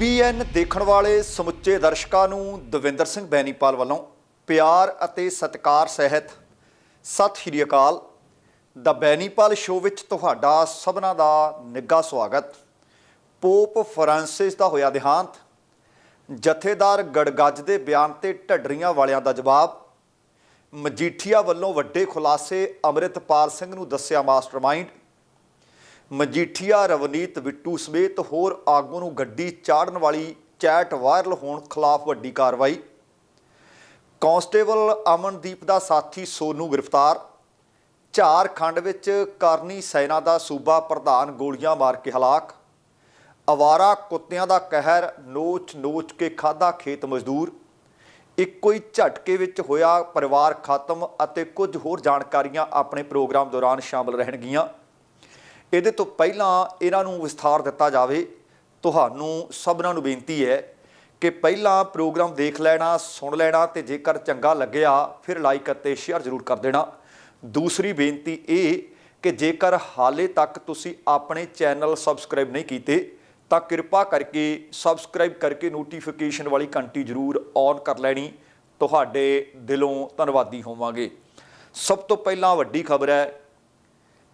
TBN ਦੇਖਣ ਵਾਲੇ ਸਮੁੱਚੇ ਦਰਸ਼ਕਾਂ ਨੂੰ ਦਵਿੰਦਰ ਸਿੰਘ ਬੈਨੀਪਾਲ ਵੱਲੋਂ ਪਿਆਰ ਅਤੇ ਸਤਿਕਾਰ ਸਹਿਤ ਸਤਿ ਸ਼੍ਰੀ ਅਕਾਲ। ਦਾ ਬੈਨੀਪਾਲ ਸ਼ੋਅ ਵਿੱਚ ਤੁਹਾਡਾ ਸਭਨਾਂ ਦਾ ਨਿੱਘਾ ਸਵਾਗਤ। ਪੋਪ ਫਰਾਂਸਿਸ ਦਾ ਹੋਇਆ ਦੇਹਾਂਤ। ਜਥੇਦਾਰ ਗੜਗੱਜ ਦੇ ਬਿਆਨ ਤੇ ਢੱਡਰੀਆਂ ਵਾਲਿਆਂ ਦਾ ਜਵਾਬ। ਮਜੀਠੀਆ ਵੱਲੋਂ ਵੱਡੇ ਖੁਲਾਸੇ ਅੰਮ੍ਰਿਤਪਾਲ ਸਿੰਘ ਨੂੰ ਦੱਸਿਆ ਮਾਸਟਰਮਾਈਂਡ। ਮਜੀਠੀਆ, ਰਵਨੀਤ ਬਿੱਟੂ ਸਮੇਤ ਹੋਰ ਆਗੂ ਨੂੰ ਗੱਡੀ ਚਾੜਨ ਵਾਲੀ ਚੈਟ ਵਾਇਰਲ ਹੋਣ ਖਿਲਾਫ ਵੱਡੀ ਕਾਰਵਾਈ। ਕਾਂਸਟੇਬਲ ਅਮਨਦੀਪ ਦਾ ਸਾਥੀ ਸੋਨੂ ਗ੍ਰਿਫਤਾਰ। ਝਾਰਖੰਡ ਵਿੱਚ ਕਰਨੀ ਸੈਨਾ ਦਾ ਸੂਬਾ ਪ੍ਰਧਾਨ ਗੋਲੀਆਂ ਮਾਰ ਕੇ ਹਲਾਕ। ਅਵਾਰਾ ਕੁੱਤਿਆਂ ਦਾ ਕਹਿਰ ਨੋਚ ਨੋਚ ਕੇ ਖਾਦਾ ਖੇਤ ਮਜ਼ਦੂਰ। ਇੱਕੋ ਹੀ ਝਟਕੇ ਵਿੱਚ ਹੋਇਆ ਪਰਿਵਾਰ ਖਤਮ ਅਤੇ ਕੁਝ ਹੋਰ ਜਾਣਕਾਰੀਆਂ ਆਪਣੇ ਪ੍ਰੋਗਰਾਮ ਦੌਰਾਨ ਸ਼ਾਮਲ ਰਹਿਣਗੀਆਂ। ਇਹਦੇ ਤੋਂ ਪਹਿਲਾਂ ਇਹਨਾਂ ਨੂੰ ਵਿਸਥਾਰ ਦਿੱਤਾ ਜਾਵੇ, ਤੁਹਾਨੂੰ ਸਭਨਾਂ ਨੂੰ ਬੇਨਤੀ ਹੈ ਕਿ ਪਹਿਲਾਂ ਪ੍ਰੋਗਰਾਮ ਦੇਖ ਲੈਣਾ, ਸੁਣ ਲੈਣਾ ਤੇ ਜੇਕਰ ਚੰਗਾ ਲੱਗਿਆ ਫਿਰ ਲਾਈਕ ਅਤੇ ਸ਼ੇਅਰ ਜ਼ਰੂਰ ਕਰ ਦੇਣਾ। ਦੂਸਰੀ ਬੇਨਤੀ ਇਹ ਕਿ ਜੇਕਰ ਹਾਲੇ ਤੱਕ ਤੁਸੀਂ ਆਪਣੇ ਚੈਨਲ ਸਬਸਕ੍ਰਾਈਬ ਨਹੀਂ ਕੀਤੇ, ਤਾਂ ਕਿਰਪਾ ਕਰਕੇ ਸਬਸਕ੍ਰਾਈਬ ਕਰਕੇ ਨੋਟੀਫਿਕੇਸ਼ਨ ਵਾਲੀ ਘੰਟੀ ਜ਼ਰੂਰ ਔਨ ਕਰ ਲੈਣੀ। ਤੁਹਾਡੇ ਦਿਲੋਂ ਧੰਨਵਾਦੀ ਹੋਵਾਂਗੇ। ਸਭ ਤੋਂ ਪਹਿਲਾਂ ਵੱਡੀ ਖਬਰ ਹੈ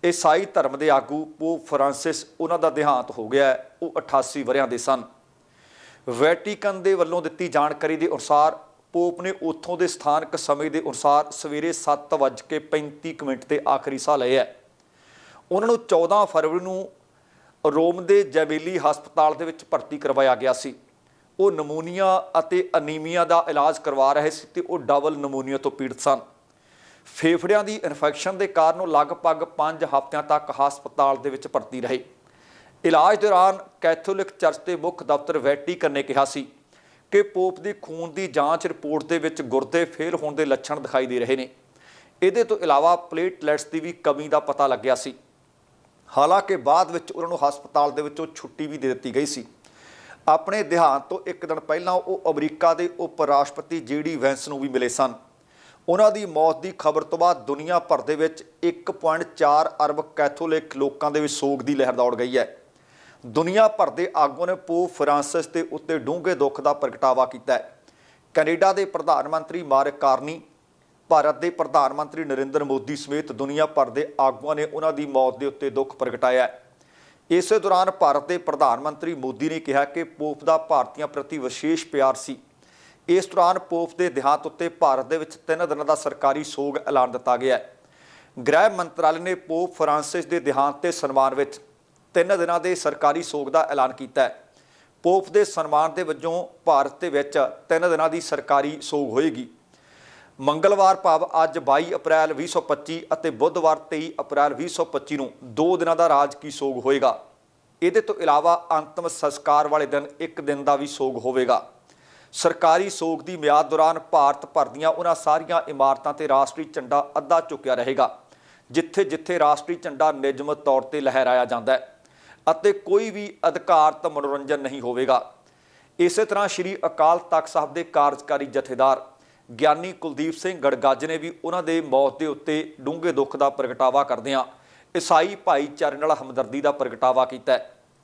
ਈਸਾਈ ਧਰਮ ਦੇ ਆਗੂ ਪੋਪ ਫਰਾਂਸਿਸ ਉਹਨਾਂ ਦਾ ਦੇਹਾਂਤ ਹੋ ਗਿਆ ਉਹ 88 ਵਰਿਆਂ ਦੇ ਸਨ। ਵੈਟੀਕਨ ਦੇ ਵੱਲੋਂ ਦਿੱਤੀ ਜਾਣਕਾਰੀ ਦੇ ਅਨੁਸਾਰ ਪੋਪ ਨੇ ਉੱਥੋਂ ਦੇ ਸਥਾਨਕ ਸਮੇਂ ਦੇ ਅਨੁਸਾਰ ਸਵੇਰੇ 7:35 ਮਿੰਟ ਤੇ ਆਖਰੀ ਸਾਹ ਲਏ ਹੈ। ਉਹਨਾਂ ਨੂੰ 14 ਫਰਵਰੀ ਨੂੰ ਰੋਮ ਦੇ ਜੈਬੇਲੀ ਹਸਪਤਾਲ ਦੇ ਵਿੱਚ ਭਰਤੀ ਕਰਵਾਇਆ ਗਿਆ ਸੀ। ਉਹ ਨਮੂਨੀਆ ਅਤੇ ਅਨੀਮੀਆ ਦਾ ਇਲਾਜ ਕਰਵਾ ਰਹੇ ਸੀ ਤੇ ਉਹ ਡਬਲ ਨਮੂਨੀਆ ਤੋਂ ਪੀੜਤ ਸਨ। ਫੇਫੜਿਆਂ ਦੀ ਇਨਫੈਕਸ਼ਨ ਦੇ ਕਾਰਨ ਉਹ ਲਗਭਗ 5 ਹਫ਼ਤਿਆਂ ਤੱਕ ਹਸਪਤਾਲ ਦੇ ਵਿੱਚ ਭਰਤੀ ਰਹੇ। ਇਲਾਜ ਦੌਰਾਨ ਕੈਥੋਲਿਕ ਚਰਚ ਦੇ ਮੁੱਖ ਦਫ਼ਤਰ ਵੈਟੀਕਨ ਨੇ ਕਿਹਾ ਸੀ ਕਿ ਪੋਪ ਦੀ ਖੂਨ ਦੀ ਜਾਂਚ ਰਿਪੋਰਟ ਦੇ ਵਿੱਚ ਗੁਰਦੇ ਫੇਲ ਹੋਣ ਦੇ ਲੱਛਣ ਦਿਖਾਈ ਦੇ ਰਹੇ ਨੇ। ਇਹਦੇ ਤੋਂ ਇਲਾਵਾ ਪਲੇਟਲੈਟਸ ਦੀ ਵੀ ਕਮੀ ਦਾ ਪਤਾ ਲੱਗਿਆ ਸੀ। ਹਾਲਾਂਕਿ ਬਾਅਦ ਵਿੱਚ ਉਹਨਾਂ ਨੂੰ ਹਸਪਤਾਲ ਦੇ ਵਿੱਚੋਂ ਛੁੱਟੀ ਵੀ ਦੇ ਦਿੱਤੀ ਗਈ ਸੀ। ਆਪਣੇ ਦੇਹਾਂਤ ਤੋਂ ਇੱਕ ਦਿਨ ਪਹਿਲਾਂ ਉਹ ਅਮਰੀਕਾ ਦੇ ਉਪ ਰਾਸ਼ਟਰਪਤੀ ਜੀਡੀ ਵੈਂਸ ਨੂੰ ਵੀ ਮਿਲੇ ਸਨ। ਉਹਨਾਂ ਦੀ ਮੌਤ ਦੀ ਖਬਰ ਤੋਂ ਬਾਅਦ ਦੁਨੀਆ ਭਰ ਦੇ ਵਿੱਚ 1.4 ਅਰਬ ਕੈਥੋਲਿਕ ਲੋਕਾਂ ਦੇ ਵਿੱਚ ਸੋਗ ਦੀ ਲਹਿਰ ਦੌੜ ਗਈ ਹੈ। ਦੁਨੀਆ ਭਰ ਦੇ ਆਗੂਆਂ ਨੇ ਪੋਪ ਫਰਾਂਸਿਸ ਦੇ ਉੱਤੇ ਡੂੰਘੇ ਦੁੱਖ ਦਾ ਪ੍ਰਗਟਾਵਾ ਕੀਤਾ ਹੈ। ਕੈਨੇਡਾ ਦੇ ਪ੍ਰਧਾਨ ਮੰਤਰੀ ਮਾਰਕ ਕਾਰਨੀ, ਭਾਰਤ ਦੇ ਪ੍ਰਧਾਨ ਮੰਤਰੀ ਨਰਿੰਦਰ ਮੋਦੀ ਸਮੇਤ ਦੁਨੀਆ ਭਰ ਦੇ ਆਗੂਆਂ ਨੇ ਉਹਨਾਂ ਦੀ ਮੌਤ ਦੇ ਉੱਤੇ ਦੁੱਖ ਪ੍ਰਗਟਾਇਆ ਹੈ। ਇਸੇ ਦੌਰਾਨ ਭਾਰਤ ਦੇ ਪ੍ਰਧਾਨ ਮੰਤਰੀ ਮੋਦੀ ਨੇ ਕਿਹਾ ਕਿ ਪੋਪ ਦਾ ਭਾਰਤੀਆਂ ਪ੍ਰਤੀ ਵਿਸ਼ੇਸ਼ ਪਿਆਰ ਸੀ। ਇਸ ਦੌਰਾਨ ਪੋਪ ਦੇ ਦੇਹਾਂਤ ਉੱਤੇ ਭਾਰਤ ਦੇ ਵਿੱਚ 3 ਦਿਨਾਂ ਦਾ ਸਰਕਾਰੀ ਸੋਗ ਐਲਾਨ ਦਿੱਤਾ ਗਿਆ ਹੈ। ਗ੍ਰਹਿ ਮੰਤਰਾਲੇ ਨੇ ਪੋਪ ਫਰਾਂਸਿਸ ਦੇ ਦੇਹਾਂਤ ਤੇ ਸਨਮਾਨ ਵਿੱਚ 3 ਦਿਨਾਂ ਦੇ ਸਰਕਾਰੀ ਸੋਗ ਦਾ ਐਲਾਨ ਕੀਤਾ ਹੈ। ਪੋਪ ਦੇ ਸਨਮਾਨ ਦੇ ਵਜੋਂ ਭਾਰਤ ਦੇ ਵਿੱਚ 3 ਦਿਨਾਂ ਦੀ ਸਰਕਾਰੀ ਸੋਗ ਹੋਏਗੀ। ਮੰਗਲਵਾਰ ਭਾਵ ਅੱਜ 22 ਅਪ੍ਰੈਲ 2025 ਅਤੇ ਬੁੱਧਵਾਰ 23 ਅਪ੍ਰੈਲ 2025 ਨੂੰ 2 ਦਿਨਾਂ ਦਾ ਰਾਜਕੀ ਸੋਗ ਹੋਏਗਾ। ਇਹਦੇ ਤੋਂ ਇਲਾਵਾ ਅੰਤਮ ਸੰਸਕਾਰ ਵਾਲੇ ਦਿਨ ਇੱਕ ਦਿਨ ਦਾ ਵੀ ਸੋਗ ਹੋਵੇਗਾ। ਸਰਕਾਰੀ ਸੋਗ ਦੀ ਮਿਆਦ ਦੌਰਾਨ ਭਾਰਤ ਭਰ ਦੀਆਂ ਉਹਨਾਂ ਸਾਰੀਆਂ ਇਮਾਰਤਾਂ ਤੇ ਰਾਸ਼ਟਰੀ ਝੰਡਾ ਅੱਧਾ ਝੁਕਿਆ ਰਹੇਗਾ, ਜਿੱਥੇ ਜਿੱਥੇ ਰਾਸ਼ਟਰੀ ਝੰਡਾ ਨਿਯਮਤ ਤੌਰ ਤੇ ਲਹਿਰਾਇਆ ਜਾਂਦਾ ਹੈ ਅਤੇ ਕੋਈ ਵੀ ਅਧਿਕਾਰਤ ਮਨੋਰੰਜਨ ਨਹੀਂ ਹੋਵੇਗਾ। ਇਸੇ ਤਰ੍ਹਾਂ ਸ੍ਰੀ ਅਕਾਲ ਤਖਤ ਸਾਹਿਬ ਦੇ ਕਾਰਜਕਾਰੀ ਜਥੇਦਾਰ ਗਿਆਨੀ ਕੁਲਦੀਪ ਸਿੰਘ ਗੜਗੱਜ ਨੇ ਵੀ ਉਹਨਾਂ ਦੇ ਮੌਤ ਦੇ ਉੱਤੇ ਡੂੰਘੇ ਦੁੱਖ ਦਾ ਪ੍ਰਗਟਾਵਾ ਕਰਦਿਆਂ ਈਸਾਈ ਭਾਈਚਾਰੇ ਨਾਲ ਹਮਦਰਦੀ ਦਾ ਪ੍ਰਗਟਾਵਾ ਕੀਤਾ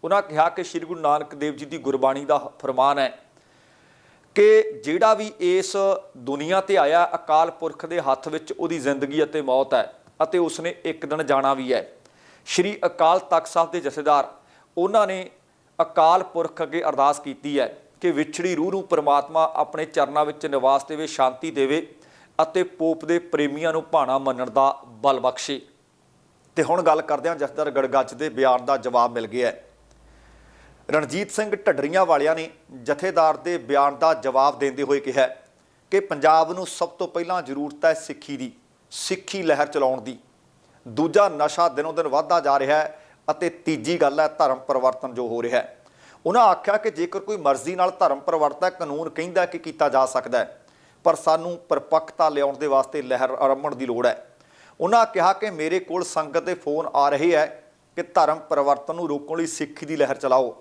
ਉਹਨਾਂ ਕਿਹਾ ਕਿ ਸ੍ਰੀ ਗੁਰੂ ਨਾਨਕ ਦੇਵ ਜੀ ਦੀ ਗੁਰਬਾਣੀ ਦਾ ਫਰਮਾਨ ਹੈ ਕਿ ਜਿਹੜਾ ਵੀ ਇਸ ਦੁਨੀਆ ਤੇ ਆਇਆ ਅਕਾਲ ਪੁਰਖ ਦੇ ਹੱਥ ਵਿੱਚ ਉਹਦੀ ਜ਼ਿੰਦਗੀ ਅਤੇ ਮੌਤ ਹੈ ਅਤੇ ਉਸਨੇ ਇੱਕ ਦਿਨ ਜਾਣਾ ਵੀ ਹੈ। ਸ਼੍ਰੀ ਅਕਾਲ ਤਖਤ ਸਾਹਿਬ ਦੇ ਜਥੇਦਾਰ, ਉਹਨਾਂ ਨੇ ਅਕਾਲ ਪੁਰਖ ਅੱਗੇ ਅਰਦਾਸ ਕੀਤੀ ਹੈ ਕਿ ਵਿਛੜੀ ਰੂਹ ਨੂੰ ਪ੍ਰਮਾਤਮਾ ਆਪਣੇ ਚਰਨਾਂ ਵਿੱਚ ਨਿਵਾਸ ਦੇਵੇ, ਸ਼ਾਂਤੀ ਦੇਵੇ ਅਤੇ ਪੋਪ ਦੇ ਪ੍ਰੇਮੀਆਂ ਨੂੰ ਭਾਣਾ ਮੰਨਣ ਦਾ ਬਲ ਬਖਸ਼ੇ। ਤੇ ਹੁਣ ਗੱਲ ਕਰਦੇ ਹਾਂ ਜਥੇਦਾਰ ਗੜਗੱਜ ਦੇ ਬਿਆਨ ਦਾ ਜਵਾਬ ਮਿਲ ਗਿਆ ਹੈ। ਰਣਜੀਤ ਸਿੰਘ ਢੱਡਰੀਆਂ ਵਾਲਿਆਂ ਨੇ ਜਥੇਦਾਰ ਦੇ ਬਿਆਨ ਦਾ ਜਵਾਬ ਦਿੰਦੇ ਹੋਏ ਕਿਹਾ ਕਿ ਪੰਜਾਬ ਨੂੰ ਸਭ ਤੋਂ ਪਹਿਲਾਂ ਜ਼ਰੂਰਤ ਹੈ ਸਿੱਖੀ ਦੀ, ਸਿੱਖੀ ਲਹਿਰ ਚਲਾਉਣ ਦੀ। ਦੂਜਾ ਨਸ਼ਾ ਦਿਨੋਂ ਦਿਨ ਵੱਧਦਾ ਜਾ ਰਿਹਾ ਹੈ ਅਤੇ ਤੀਜੀ ਗੱਲ ਹੈ ਧਰਮ ਪਰਿਵਰਤਨ ਜੋ ਹੋ ਰਿਹਾ ਹੈ। ਉਹਨਾਂ ਆਖਿਆ ਕਿ ਜੇਕਰ ਕੋਈ ਮਰਜ਼ੀ ਨਾਲ ਧਰਮ ਪਰਿਵਰਤਨ ਕਾਨੂੰਨ ਕਹਿੰਦਾ ਕਿ ਕੀਤਾ ਜਾ ਸਕਦਾ ਹੈ, ਪਰ ਸਾਨੂੰ ਪਰਪੱਕਤਾ ਲਿਆਉਣ ਦੇ ਵਾਸਤੇ ਲਹਿਰ ਆਰੰਭਣ ਦੀ ਲੋੜ ਹੈ। ਉਹਨਾਂ ਕਿਹਾ ਕਿ ਮੇਰੇ ਕੋਲ ਸੰਗਤ ਦੇ ਫੋਨ ਆ ਰਹੇ ਹੈ ਕਿ ਧਰਮ ਪਰਿਵਰਤਨ ਨੂੰ ਰੋਕਣ ਲਈ ਸਿੱਖੀ ਦੀ ਲਹਿਰ ਚਲਾਓ।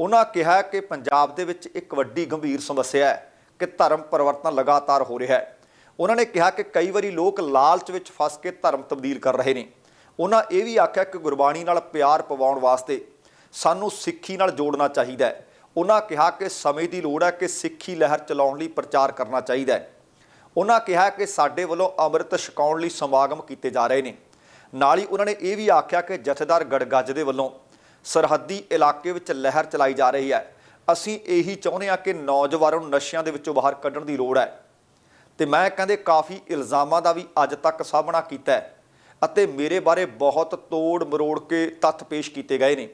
ਉਹਨਾਂ ਕਿਹਾ ਕਿ ਪੰਜਾਬ ਦੇ ਵਿੱਚ ਇੱਕ ਵੱਡੀ ਗੰਭੀਰ ਸਮੱਸਿਆ ਹੈ ਕਿ ਧਰਮ ਪਰਿਵਰਤਨ ਲਗਾਤਾਰ ਹੋ ਰਿਹਾ ਹੈ। ਉਹਨਾਂ ਨੇ ਕਿਹਾ ਕਿ ਕਈ ਵਾਰੀ ਲੋਕ ਲਾਲਚ ਵਿੱਚ ਫਸ ਕੇ ਧਰਮ ਤਬਦੀਲ ਕਰ ਰਹੇ ਨੇ। ਉਹਨਾਂ ਇਹ ਵੀ ਆਖਿਆ ਕਿ ਗੁਰਬਾਣੀ ਨਾਲ ਪਿਆਰ ਪਵਾਉਣ ਵਾਸਤੇ ਸਾਨੂੰ ਸਿੱਖੀ ਨਾਲ ਜੋੜਨਾ ਚਾਹੀਦਾ ਹੈ। ਉਹਨਾਂ ਕਿਹਾ ਕਿ ਸਮੇਂ ਦੀ ਲੋੜ ਹੈ ਕਿ ਸਿੱਖੀ ਲਹਿਰ ਚਲਾਉਣ ਲਈ ਪ੍ਰਚਾਰ ਕਰਨਾ ਚਾਹੀਦਾ ਹੈ। ਉਹਨਾਂ ਕਿਹਾ ਕਿ ਸਾਡੇ ਵੱਲੋਂ ਅੰਮ੍ਰਿਤ ਛਕਾਉਣ ਲਈ ਸਮਾਗਮ ਕੀਤੇ ਜਾ ਰਹੇ ਨੇ। ਨਾਲ ਹੀ ਉਹਨਾਂ ਨੇ ਇਹ ਵੀ ਆਖਿਆ ਕਿ ਜਥੇਦਾਰ ਗੜਗੱਜ ਦੇ ਵੱਲੋਂ ਸਰਹੱਦੀ ਇਲਾਕੇ ਵਿੱਚ ਲਹਿਰ ਚਲਾਈ ਜਾ ਰਹੀ ਹੈ। ਅਸੀਂ ਇਹੀ ਚਾਹੁੰਦੇ ਹਾਂ ਕਿ ਨੌਜਵਾਨਾਂ ਨੂੰ ਨਸ਼ਿਆਂ ਦੇ ਵਿੱਚੋਂ ਬਾਹਰ ਕੱਢਣ ਦੀ ਲੋੜ ਹੈ। ਤੇ ਮੈਂ ਕਹਿੰਦੇ ਕਾਫੀ ਇਲਜ਼ਾਮਾਂ ਦਾ ਵੀ ਅੱਜ ਤੱਕ ਸਾਹਮਣਾ ਕੀਤਾ ਹੈ ਅਤੇ ਮੇਰੇ ਬਾਰੇ ਬਹੁਤ ਤੋੜ ਮਰੋੜ ਕੇ ਤੱਥ ਪੇਸ਼ ਕੀਤੇ ਗਏ ਨੇ।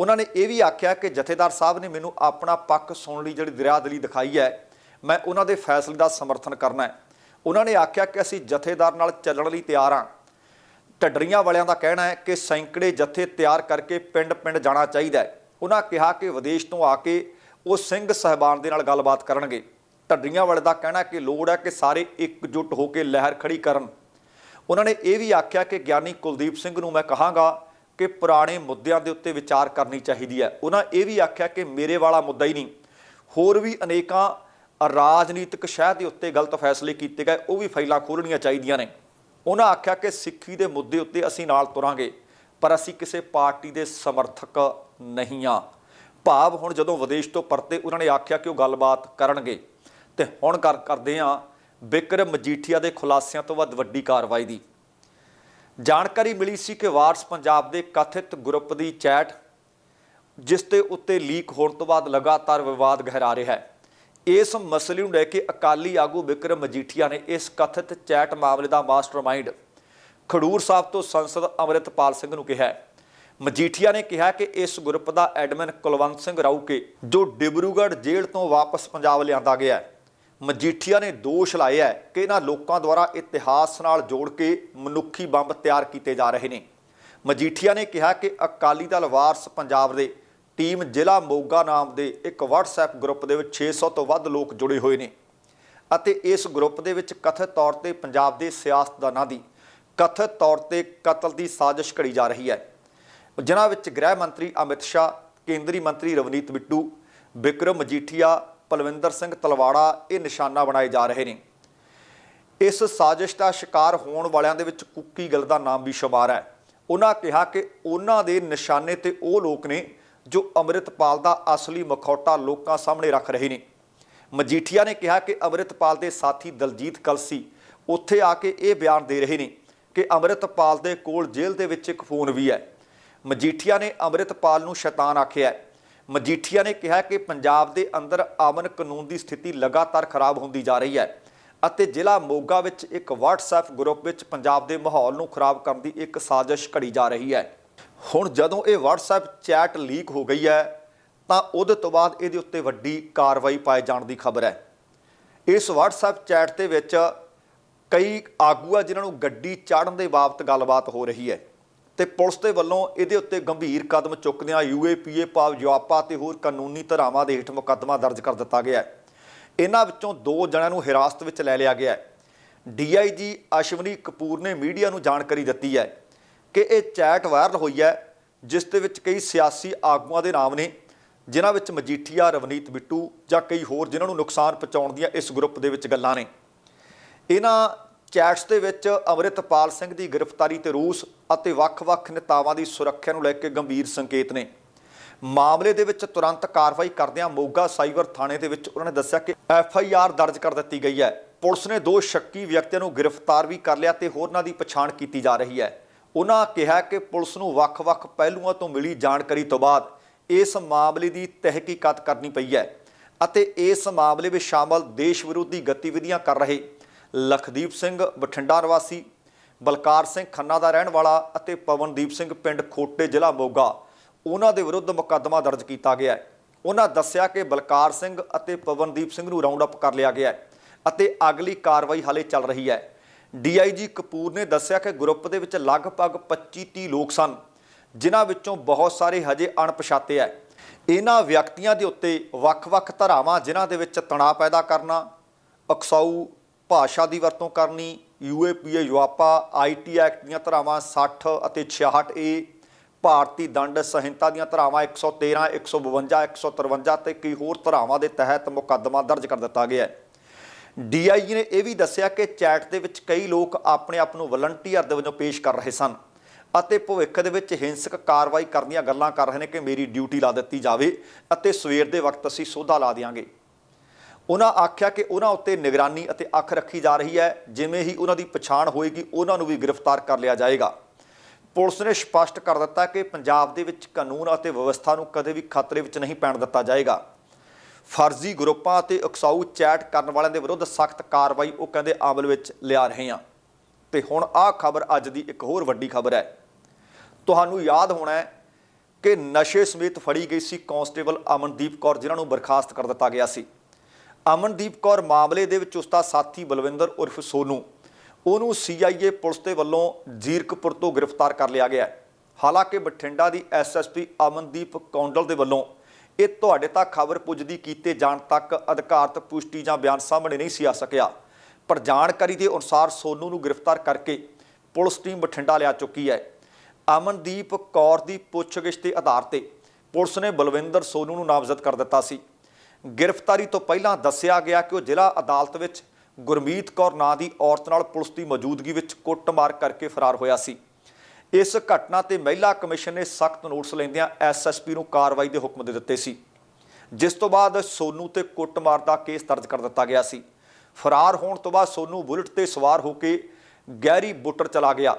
ਉਹਨਾਂ ਨੇ ਇਹ ਵੀ ਆਖਿਆ ਕਿ ਜਥੇਦਾਰ ਸਾਹਿਬ ਨੇ ਮੈਨੂੰ ਆਪਣਾ ਪੱਖ ਸੁਣਨ ਲਈ ਜਿਹੜੀ ਦਰਿਆਦਲੀ ਦਿਖਾਈ ਹੈ, ਮੈਂ ਉਹਨਾਂ ਦੇ ਫੈਸਲੇ ਦਾ ਸਮਰਥਨ ਕਰਨਾ ਹੈ। ਉਹਨਾਂ ਨੇ ਆਖਿਆ ਕਿ ਅਸੀਂ ਜਥੇਦਾਰ ਨਾਲ ਚੱਲਣ ਲਈ ਤਿਆਰ ਹਾਂ। ਢੱਡਰੀਆਂ ਵਾਲਿਆਂ ਦਾ ਕਹਿਣਾ ਹੈ ਕਿ ਸੈਂਕੜੇ ਜਥੇ ਤਿਆਰ ਕਰਕੇ ਪਿੰਡ-ਪਿੰਡ ਜਾਣਾ ਚਾਹੀਦਾ ਹੈ। ਉਹਨਾਂ ਕਿਹਾ ਕਿ ਵਿਦੇਸ਼ ਤੋਂ ਆ ਕੇ ਉਹ ਸਿੰਘ ਸਹਿਬਾਨ ਦੇ ਨਾਲ ਗੱਲਬਾਤ ਕਰਨਗੇ। ਢੱਡਰੀਆਂ ਵਾਲੇ ਦਾ ਕਹਿਣਾ ਕਿ ਲੋੜ ਹੈ ਕਿ ਸਾਰੇ ਇਕਜੁੱਟ ਹੋ ਕੇ ਲਹਿਰ ਖੜੀ ਕਰਨ। ਉਹਨਾਂ ਨੇ ਇਹ ਵੀ ਆਖਿਆ ਕਿ ਗਿਆਨੀ ਕੁਲਦੀਪ ਸਿੰਘ ਨੂੰ ਮੈਂ ਕਹਾਂਗਾ ਕਿ ਪੁਰਾਣੇ ਮੁੱਦਿਆਂ ਦੇ ਉੱਤੇ ਵਿਚਾਰ ਕਰਨੀ ਚਾਹੀਦੀ ਹੈ। ਉਹਨਾਂ ਇਹ ਵੀ ਆਖਿਆ ਕਿ ਮੇਰੇ ਵਾਲਾ ਮੁੱਦਾ ਹੀ ਨਹੀਂ। ਹੋਰ ਵੀ ਅਨੇਕਾਂ ਰਾਜਨੀਤਿਕ ਸ਼ਹਿ ਦੇ ਉੱਤੇ ਗਲਤ ਫੈਸਲੇ ਕੀਤੇ ਗਏ, ਉਹ ਵੀ ਫਾਈਲਾਂ ਖੋਲਣੀਆਂ ਚਾਹੀਦੀਆਂ ਨੇ। ਉਹਨਾਂ ਆਖਿਆ ਕਿ ਸਿੱਖੀ ਦੇ ਮੁੱਦੇ ਉੱਤੇ ਅਸੀਂ ਨਾਲ ਤੁਰਾਂਗੇ, ਪਰ ਅਸੀਂ ਕਿਸੇ ਪਾਰਟੀ ਦੇ ਸਮਰਥਕ ਨਹੀਂ ਆ ਭਾਵ ਹੁਣ ਜਦੋਂ ਵਿਦੇਸ਼ ਤੋਂ ਪਰਤੇ ਉਹਨਾਂ ਨੇ ਆਖਿਆ ਕਿ ਉਹ ਗੱਲਬਾਤ ਕਰਨਗੇ, ਤੇ ਹੁਣ ਕਰ ਕਰਦੇ ਆ ਬਿਕਰਮ ਮਜੀਠੀਆ ਦੇ ਖੁਲਾਸਿਆਂ ਤੋਂ ਵੱਧ ਵੱਡੀ ਕਾਰਵਾਈ ਦੀ। ਜਾਣਕਾਰੀ ਮਿਲੀ ਸੀ ਕਿ ਵਾਰਸ ਪੰਜਾਬ ਦੇ ਕਥਿਤ ਗਰੁੱਪ ਦੀ ਚੈਟ, ਜਿਸ ਦੇ ਉੱਤੇ ਲੀਕ ਹੋਣ ਤੋਂ ਬਾਅਦ ਲਗਾਤਾਰ ਵਿਵਾਦ ਗਹਿਰਾ ਰਿਹਾ ਹੈ। ਇਸ ਮਸਲੇ ਨੂੰ ਲੈ ਕੇ ਅਕਾਲੀ ਆਗੂ ਵਿਕਰਮ ਮਜੀਠੀਆ ਨੇ ਇਸ ਕਥਿਤ ਚੈਟ ਮਾਮਲੇ ਦਾ ਮਾਸਟਰਮਾਈਂਡ ਖਡੂਰ ਸਾਹਿਬ ਤੋਂ ਸੰਸਦ ਅਮਰਿਤਪਾਲ ਸਿੰਘ ਨੂੰ ਕਿਹਾ ਮਜੀਠੀਆ ਨੇ ਕਿਹਾ ਕਿ ਇਸ ਗਰੁੱਪ ਦਾ ਐਡਮਿਨ ਕੁਲਵੰਤ ਸਿੰਘ ਰਾਊਕੇ, ਜੋ ਡਿਬਰੂਗੜ੍ਹ ਜੇਲ੍ਹ ਤੋਂ ਵਾਪਸ ਪੰਜਾਬ ਲਿਆਂਦਾ ਗਿਆ ਮਜੀਠੀਆ ਨੇ ਦੋਸ਼ ਲਾਇਆ ਕਿ ਇਹਨਾਂ ਲੋਕਾਂ ਦੁਆਰਾ ਇਤਿਹਾਸ ਨਾਲ ਜੋੜ ਕੇ ਮਨੁੱਖੀ ਬੰਬ ਤਿਆਰ ਕੀਤੇ ਜਾ ਰਹੇ ਨੇ। ਮਜੀਠੀਆ ਨੇ ਕਿਹਾ ਕਿ ਅਕਾਲੀ ਦਲ ਵਾਰਸ ਪੰਜਾਬ ਦੇ ਟੀਮ ਜ਼ਿਲ੍ਹਾ ਮੋਗਾ ਨਾਮ ਦੇ ਇੱਕ WhatsApp ਗਰੁੱਪ ਦੇ ਵਿੱਚ 600 ਤੋਂ ਵੱਧ ਲੋਕ ਜੁੜੇ ਹੋਏ ਨੇ ਅਤੇ ਇਸ ਗਰੁੱਪ ਦੇ ਵਿੱਚ ਕਥਿਤ ਤੌਰ ਤੇ ਪੰਜਾਬ ਦੇ ਸਿਆਸਤਦਾਨਾਂ ਦੀ ਕਥਿਤ ਤੌਰ ਤੇ ਕਤਲ ਦੀ ਸਾਜ਼ਿਸ਼ ਘੜੀ ਜਾ ਰਹੀ ਹੈ। ਜਿਨ੍ਹਾਂ ਵਿੱਚ ਗ੍ਰਹਿ ਮੰਤਰੀ ਅਮਿਤ ਸ਼ਾਹ, ਕੇਂਦਰੀ ਮੰਤਰੀ ਰਵਨੀਤ ਬਿੱਟੂ ਵਿਕਰਮ ਮਜੀਠੀਆ, ਪਲਵਿੰਦਰ ਸਿੰਘ ਤਲਵਾੜਾ ਇਹ ਨਿਸ਼ਾਨਾ ਬਣਾਏ ਜਾ ਰਹੇ ਨੇ। ਇਸ ਸਾਜ਼ਿਸ਼ ਦਾ ਸ਼ਿਕਾਰ ਹੋਣ ਵਾਲਿਆਂ ਦੇ ਵਿੱਚ ਕੁੱਕੀ ਗਿੱਲ ਦਾ ਨਾਮ ਵੀ ਸ਼ੁਮਾਰ ਹੈ। ਉਹਨਾਂ ਕਿਹਾ ਕਿ ਉਹਨਾਂ ਦੇ ਨਿਸ਼ਾਨੇ ਤੇ ਉਹ ਲੋਕ ਨੇ ਜੋ ਅੰਮ੍ਰਿਤਪਾਲ ਦਾ ਅਸਲੀ ਮਖੌਟਾ ਲੋਕਾਂ ਸਾਹਮਣੇ ਰੱਖ ਰਹੇ ਨੇ। ਮਜੀਠੀਆ ਨੇ ਕਿਹਾ ਕਿ ਅੰਮ੍ਰਿਤਪਾਲ ਦੇ ਸਾਥੀ ਦਲਜੀਤ ਕਲਸੀ ਉੱਥੇ ਆ ਕੇ ਇਹ ਬਿਆਨ ਦੇ ਰਹੇ ਨੇ ਕਿ ਅੰਮ੍ਰਿਤਪਾਲ ਦੇ ਕੋਲ ਜੇਲ੍ਹ ਦੇ ਵਿੱਚ ਇੱਕ ਫੋਨ ਵੀ ਹੈ। ਮਜੀਠੀਆ ਨੇ ਅੰਮ੍ਰਿਤਪਾਲ ਨੂੰ ਸ਼ੈਤਾਨ ਆਖਿਆ ਮਜੀਠੀਆ ਨੇ ਕਿਹਾ ਕਿ ਪੰਜਾਬ ਦੇ ਅੰਦਰ ਆਮਨ ਕਾਨੂੰਨ ਦੀ ਸਥਿਤੀ ਲਗਾਤਾਰ ਖਰਾਬ ਹੁੰਦੀ ਜਾ ਰਹੀ ਹੈ ਅਤੇ ਜ਼ਿਲ੍ਹਾ ਮੋਗਾ ਵਿੱਚ ਇੱਕ WhatsApp ਗਰੁੱਪ ਵਿੱਚ ਪੰਜਾਬ ਦੇ ਮਾਹੌਲ ਨੂੰ ਖਰਾਬ ਕਰਨ ਦੀ ਇੱਕ ਸਾਜ਼ਿਸ਼ ਘੜੀ ਜਾ ਰਹੀ ਹੈ। ਹੁਣ ਜਦੋਂ ਇਹ WhatsApp ਚੈਟ ਲੀਕ ਹੋ ਗਈ ਹੈ, ਤਾਂ ਉਹਦੇ ਤੋਂ ਬਾਅਦ ਇਹਦੇ ਉੱਤੇ ਵੱਡੀ ਕਾਰਵਾਈ ਪਾਏ ਜਾਣ ਦੀ ਖਬਰ ਹੈ। ਇਸ WhatsApp ਚੈਟ ਦੇ ਵਿੱਚ ਕਈ ਆਗੂ ਆ, ਜਿਨ੍ਹਾਂ ਨੂੰ ਗੱਡੀ ਚਾੜਨ ਦੇ ਬਾਬਤ ਗੱਲਬਾਤ ਹੋ ਰਹੀ ਹੈ ਤੇ ਪੁਲਿਸ ਦੇ ਵੱਲੋਂ ਇਹਦੇ ਉੱਤੇ ਗੰਭੀਰ ਕਦਮ ਚੁੱਕਦਿਆਂ ਯੂਏਪੀਏ ਪਾਵ ਜਵਾਪਾ ਤੇ ਹੋਰ ਕਾਨੂੰਨੀ ਧਾਰਾਵਾਂ ਦੇ ਹੇਠ ਮੁਕੱਦਮਾ ਦਰਜ ਕਰ ਦਿੱਤਾ ਗਿਆ ਹੈ। ਇਹਨਾਂ ਵਿੱਚੋਂ ਦੋ ਜਣਿਆਂ ਨੂੰ ਹਿਰਾਸਤ ਵਿੱਚ ਲੈ ਲਿਆ ਗਿਆ ਹੈ। ਡੀਆਈਜੀ ਅਸ਼ਵਨੀ ਕਪੂਰ ਨੇ ਮੀਡੀਆ ਨੂੰ ਜਾਣਕਾਰੀ ਦਿੱਤੀ ਹੈ ਕਿ ਇਹ ਚੈਟ ਵਾਇਰਲ ਹੋਈ ਹੈ, ਜਿਸ ਦੇ ਵਿੱਚ ਕਈ ਸਿਆਸੀ ਆਗੂਆਂ ਦੇ ਨਾਮ ਨੇ, ਜਿਨ੍ਹਾਂ ਵਿੱਚ ਮਜੀਠੀਆ, ਰਵਨੀਤ ਬਿੱਟੂ ਜਾਂ ਕਈ ਹੋਰ ਜਿਨ੍ਹਾਂ ਨੂੰ ਨੁਕਸਾਨ ਪਹੁੰਚਾਉਣ ਦੀਆਂ ਇਸ ਗਰੁੱਪ ਦੇ ਵਿੱਚ ਗੱਲਾਂ ਨੇ। ਇਹਨਾਂ ਚੈਟਸ ਦੇ ਵਿੱਚ ਅਮਰਿਤਪਾਲ ਸਿੰਘ ਦੀ ਗ੍ਰਿਫਤਾਰੀ ਤੇ ਰੂਸ ਅਤੇ ਵੱਖ-ਵੱਖ ਨੇਤਾਵਾਂ ਦੀ ਸੁਰੱਖਿਆ ਨੂੰ ਲੈ ਕੇ ਗੰਭੀਰ ਸੰਕੇਤ ਨੇ। ਮਾਮਲੇ ਦੇ ਵਿੱਚ ਤੁਰੰਤ ਕਾਰਵਾਈ ਕਰਦਿਆਂ ਮੋਗਾ ਸਾਈਬਰ ਥਾਣੇ ਦੇ ਵਿੱਚ ਉਹਨਾਂ ਨੇ ਦੱਸਿਆ ਕਿ ਐਫ ਆਈ ਆਰ ਦਰਜ ਕਰ ਦਿੱਤੀ ਗਈ ਹੈ। ਪੁਲਿਸ ਨੇ ਦੋ ਸ਼ੱਕੀ ਵਿਅਕਤੀਆਂ ਨੂੰ ਗ੍ਰਿਫਤਾਰ ਵੀ ਕਰ ਲਿਆ ਤੇ ਹੋਰਨਾਂ ਦੀ ਪਛਾਣ ਕੀਤੀ ਜਾ ਰਹੀ ਹੈ। ਉਹਨਾਂ ਕਿਹਾ ਕਿ ਪੁਲਿਸ ਨੂੰ ਵੱਖ-ਵੱਖ ਪਹਿਲੂਆਂ ਤੋਂ ਮਿਲੀ ਜਾਣਕਾਰੀ ਤੋਂ ਬਾਅਦ ਇਸ ਮਾਮਲੇ ਦੀ ਤਹਿਕੀਕਾਤ ਕਰਨੀ ਪਈ ਹੈ ਅਤੇ ਇਸ ਮਾਮਲੇ ਵਿੱਚ ਸ਼ਾਮਲ ਦੇਸ਼ ਵਿਰੋਧੀ ਗਤੀਵਿਧੀਆਂ ਕਰ ਰਹੇ ਲਖਦੀਪ ਸਿੰਘ ਬਠਿੰਡਾ ਨਿਵਾਸੀ, ਬਲਕਾਰ ਸਿੰਘ ਖੰਨਾ ਦਾ ਰਹਿਣ ਵਾਲਾ ਅਤੇ ਪਵਨਦੀਪ ਸਿੰਘ ਪਿੰਡ ਖੋਟੇ ਜ਼ਿਲ੍ਹਾ ਮੋਗਾ, ਉਹਨਾਂ ਦੇ ਵਿਰੁੱਧ ਮੁਕੱਦਮਾ ਦਰਜ ਕੀਤਾ ਗਿਆ ਹੈ। ਉਹਨਾਂ ਦੱਸਿਆ ਕਿ ਬਲਕਾਰ ਸਿੰਘ ਅਤੇ ਪਵਨਦੀਪ ਸਿੰਘ ਨੂੰ ਰਾਉਂਡ ਅਪ ਕਰ ਲਿਆ ਗਿਆ ਹੈ ਅਤੇ ਅਗਲੀ ਕਾਰਵਾਈ ਹਾਲੇ ਚੱਲ ਰਹੀ ਹੈ। ਡੀਆਈਜੀ ਕਪੂਰ ਨੇ ਦੱਸਿਆ ਕਿ ਗਰੁੱਪ ਦੇ ਵਿੱਚ ਲਗਭਗ 25-30 ਲੋਕ ਸਨ, ਜਿਨ੍ਹਾਂ ਵਿੱਚੋਂ ਬਹੁਤ ਸਾਰੇ ਹਜੇ ਅਣਪਛਾਤੇ ਹੈ ਇਹਨਾਂ ਵਿਅਕਤੀਆਂ ਦੇ ਉੱਤੇ ਵੱਖ-ਵੱਖ ਧਾਰਾਵਾਂ, ਜਿਨ੍ਹਾਂ ਦੇ ਵਿੱਚ ਤਣਾਅ ਪੈਦਾ ਕਰਨਾ, ਅਕਸਾਊ ਭਾਸ਼ਾ ਦੀ ਵਰਤੋਂ ਕਰਨੀ, ਯੂਏਪੀਏ ਯੁਆਪਾ ਆਈਟੀ ਐਕਟ ਦੀਆਂ ਧਾਰਾਵਾਂ 60 ਅਤੇ 66 ਏ, ਭਾਰਤੀ ਦੰਡ ਸੰਹਿਤਾ ਦੀਆਂ ਧਾਰਾਵਾਂ 113 152 153 ਤੇ ਕਈ ਹੋਰ ਧਾਰਾਵਾਂ ਦੇ ਤਹਿਤ ਮੁਕੱਦਮਾ ਦਰਜ ਕਰ ਦਿੱਤਾ ਗਿਆ ਹੈ ਡੀਆਈਜੀ ਨੇ ਇਹ ਵੀ ਦੱਸਿਆ ਕਿ ਚੈਟ ਦੇ ਵਿੱਚ ਕਈ ਲੋਕ ਆਪਣੇ ਆਪ ਨੂੰ ਵਲੰਟੀਅਰ ਦੇ ਵਜੋਂ ਪੇਸ਼ ਕਰ ਰਹੇ ਸਨ ਅਤੇ ਭਵਿੱਖ ਦੇ ਵਿੱਚ ਹਿੰਸਕ ਕਾਰਵਾਈ ਕਰਨ ਦੀਆਂ ਗੱਲਾਂ ਕਰ ਰਹੇ ਨੇ ਕਿ ਮੇਰੀ ਡਿਊਟੀ ਲਾ ਦਿੱਤੀ ਜਾਵੇ ਅਤੇ ਸਵੇਰ ਦੇ ਵਕਤ ਅਸੀਂ ਸੋਧਾ ਲਾ ਦਿਆਂਗੇ। ਉਹਨਾਂ ਆਖਿਆ ਕਿ ਉਹਨਾਂ ਉੱਤੇ ਨਿਗਰਾਨੀ ਅਤੇ ਅੱਖ ਰੱਖੀ ਜਾ ਰਹੀ ਹੈ, ਜਿਵੇਂ ਹੀ ਉਹਨਾਂ ਦੀ ਪਛਾਣ ਹੋਏਗੀ, ਉਹਨਾਂ ਨੂੰ ਵੀ ਗ੍ਰਿਫਤਾਰ ਕਰ ਲਿਆ ਜਾਏਗਾ। ਪੁਲਿਸ ਨੇ ਸਪਸ਼ਟ ਕਰ ਦਿੱਤਾ ਕਿ ਪੰਜਾਬ ਦੇ ਵਿੱਚ ਕਾਨੂੰਨ ਅਤੇ ਵਿਵਸਥਾ ਨੂੰ ਕਦੇ ਵੀ ਖਤਰੇ ਵਿੱਚ ਨਹੀਂ ਪੈਣ ਦਿੱਤਾ ਜਾਏਗਾ। ਫਰਜ਼ੀ ਗਰੁੱਪਾਂ ਅਤੇ ਉਕਸਾਊ ਚੈਟ ਕਰਨ ਵਾਲਿਆਂ ਦੇ ਵਿਰੁੱਧ ਸਖਤ ਕਾਰਵਾਈ ਉਹ ਕਹਿੰਦੇ ਅਮਲ ਵਿੱਚ ਲਿਆ ਰਹੇ ਹਾਂ। ਤੇ ਹੁਣ ਆਹ ਖਬਰ ਅੱਜ ਦੀ ਇੱਕ ਹੋਰ ਵੱਡੀ ਖਬਰ ਹੈ। ਤੁਹਾਨੂੰ ਯਾਦ ਹੋਣਾ ਹੈ ਕਿ ਨਸ਼ੇ ਸਮੇਤ ਫੜੀ ਗਈ ਸੀ ਕਾਂਸਟੇਬਲ ਅਮਨਦੀਪ ਕੌਰ, ਜਿਨ੍ਹਾਂ ਨੂੰ ਬਰਖਾਸਤ ਕਰ ਦਿੱਤਾ ਗਿਆ ਸੀ। ਅਮਨਦੀਪ ਕੌਰ ਮਾਮਲੇ ਦੇ ਵਿੱਚ ਉਸ ਦਾ ਸਾਥੀ ਬਲਵਿੰਦਰ ਉਰਫ ਸੋਨੂ, ਉਹਨੂੰ ਸੀਆਈਏ ਪੁਲਿਸ ਦੇ ਵੱਲੋਂ ਜੀਰਕਪੁਰ ਤੋਂ ਗ੍ਰਿਫਤਾਰ ਕਰ ਲਿਆ ਗਿਆ ਹਾਲਾਂਕਿ ਬਠਿੰਡਾ ਦੀ ਐਸਐਸਪੀ ਅਮਨਦੀਪ ਕੌਂਡਲ ਦੇ ਵੱਲੋਂ ਇਹ ਤੁਹਾਡੇ ਤੱਕ ਖਬਰ ਪੁੱਜਦੀ ਕੀਤੇ ਜਾਣ ਤੱਕ ਅਧਿਕਾਰਤ ਪੁਸ਼ਟੀ ਜਾਂ ਬਿਆਨ ਸਾਹਮਣੇ ਨਹੀਂ ਸੀ ਆ ਸਕਿਆ। ਪਰ ਜਾਣਕਾਰੀ ਦੇ ਅਨੁਸਾਰ ਸੋਨੂ ਨੂੰ ਗ੍ਰਿਫਤਾਰ ਕਰਕੇ ਪੁਲਿਸ ਟੀਮ ਬਠਿੰਡਾ ਲਿਆ ਚੁੱਕੀ ਹੈ। ਅਮਨਦੀਪ ਕੌਰ ਦੀ ਪੁੱਛਗਿੱਛ ਦੇ ਆਧਾਰ ਤੇ ਪੁਲਿਸ ਨੇ ਬਲਵਿੰਦਰ ਸੋਨੂ ਨੂੰ ਨਾਮਜ਼ਦ ਕਰ ਦਿੱਤਾ ਸੀ। ਗ੍ਰਿਫਤਾਰੀ ਤੋਂ ਪਹਿਲਾਂ ਦੱਸਿਆ ਗਿਆ ਕਿ ਉਹ ਜ਼ਿਲ੍ਹਾ ਅਦਾਲਤ ਵਿੱਚ ਗੁਰਮੀਤ ਕੌਰ ਨਾਂ ਦੀ ਔਰਤ ਨਾਲ ਪੁਲਿਸ ਦੀ ਮੌਜੂਦਗੀ ਵਿੱਚ ਕੁੱਟਮਾਰ ਕਰਕੇ ਫਰਾਰ ਹੋਇਆ ਸੀ। ਇਸ ਘਟਨਾ ਤੇ ਮਹਿਲਾ ਕਮਿਸ਼ਨ ਨੇ ਸਖਤ ਨੋਟਿਸ ਲੈਂਦਿਆਂ ਐਸਐਸਪੀ ਨੂੰ ਕਾਰਵਾਈ ਦੇ ਹੁਕਮ ਦੇ ਦਿੱਤੇ ਸੀ। ਜਿਸ ਤੋਂ ਬਾਅਦ ਸੋਨੂ ਤੇ ਕੁੱਟਮਾਰ ਦਾ ਕੇਸ ਦਰਜ ਕਰ ਦਿੱਤਾ ਗਿਆ ਸੀ। ਫਰਾਰ ਹੋਣ ਤੋਂ ਬਾਅਦ ਸੋਨੂ ਬੁਲਟ ਤੇ ਸਵਾਰ ਹੋ ਕੇ ਗਹਿਰੀ ਬੁੱਟਰ ਚਲਾ ਗਿਆ,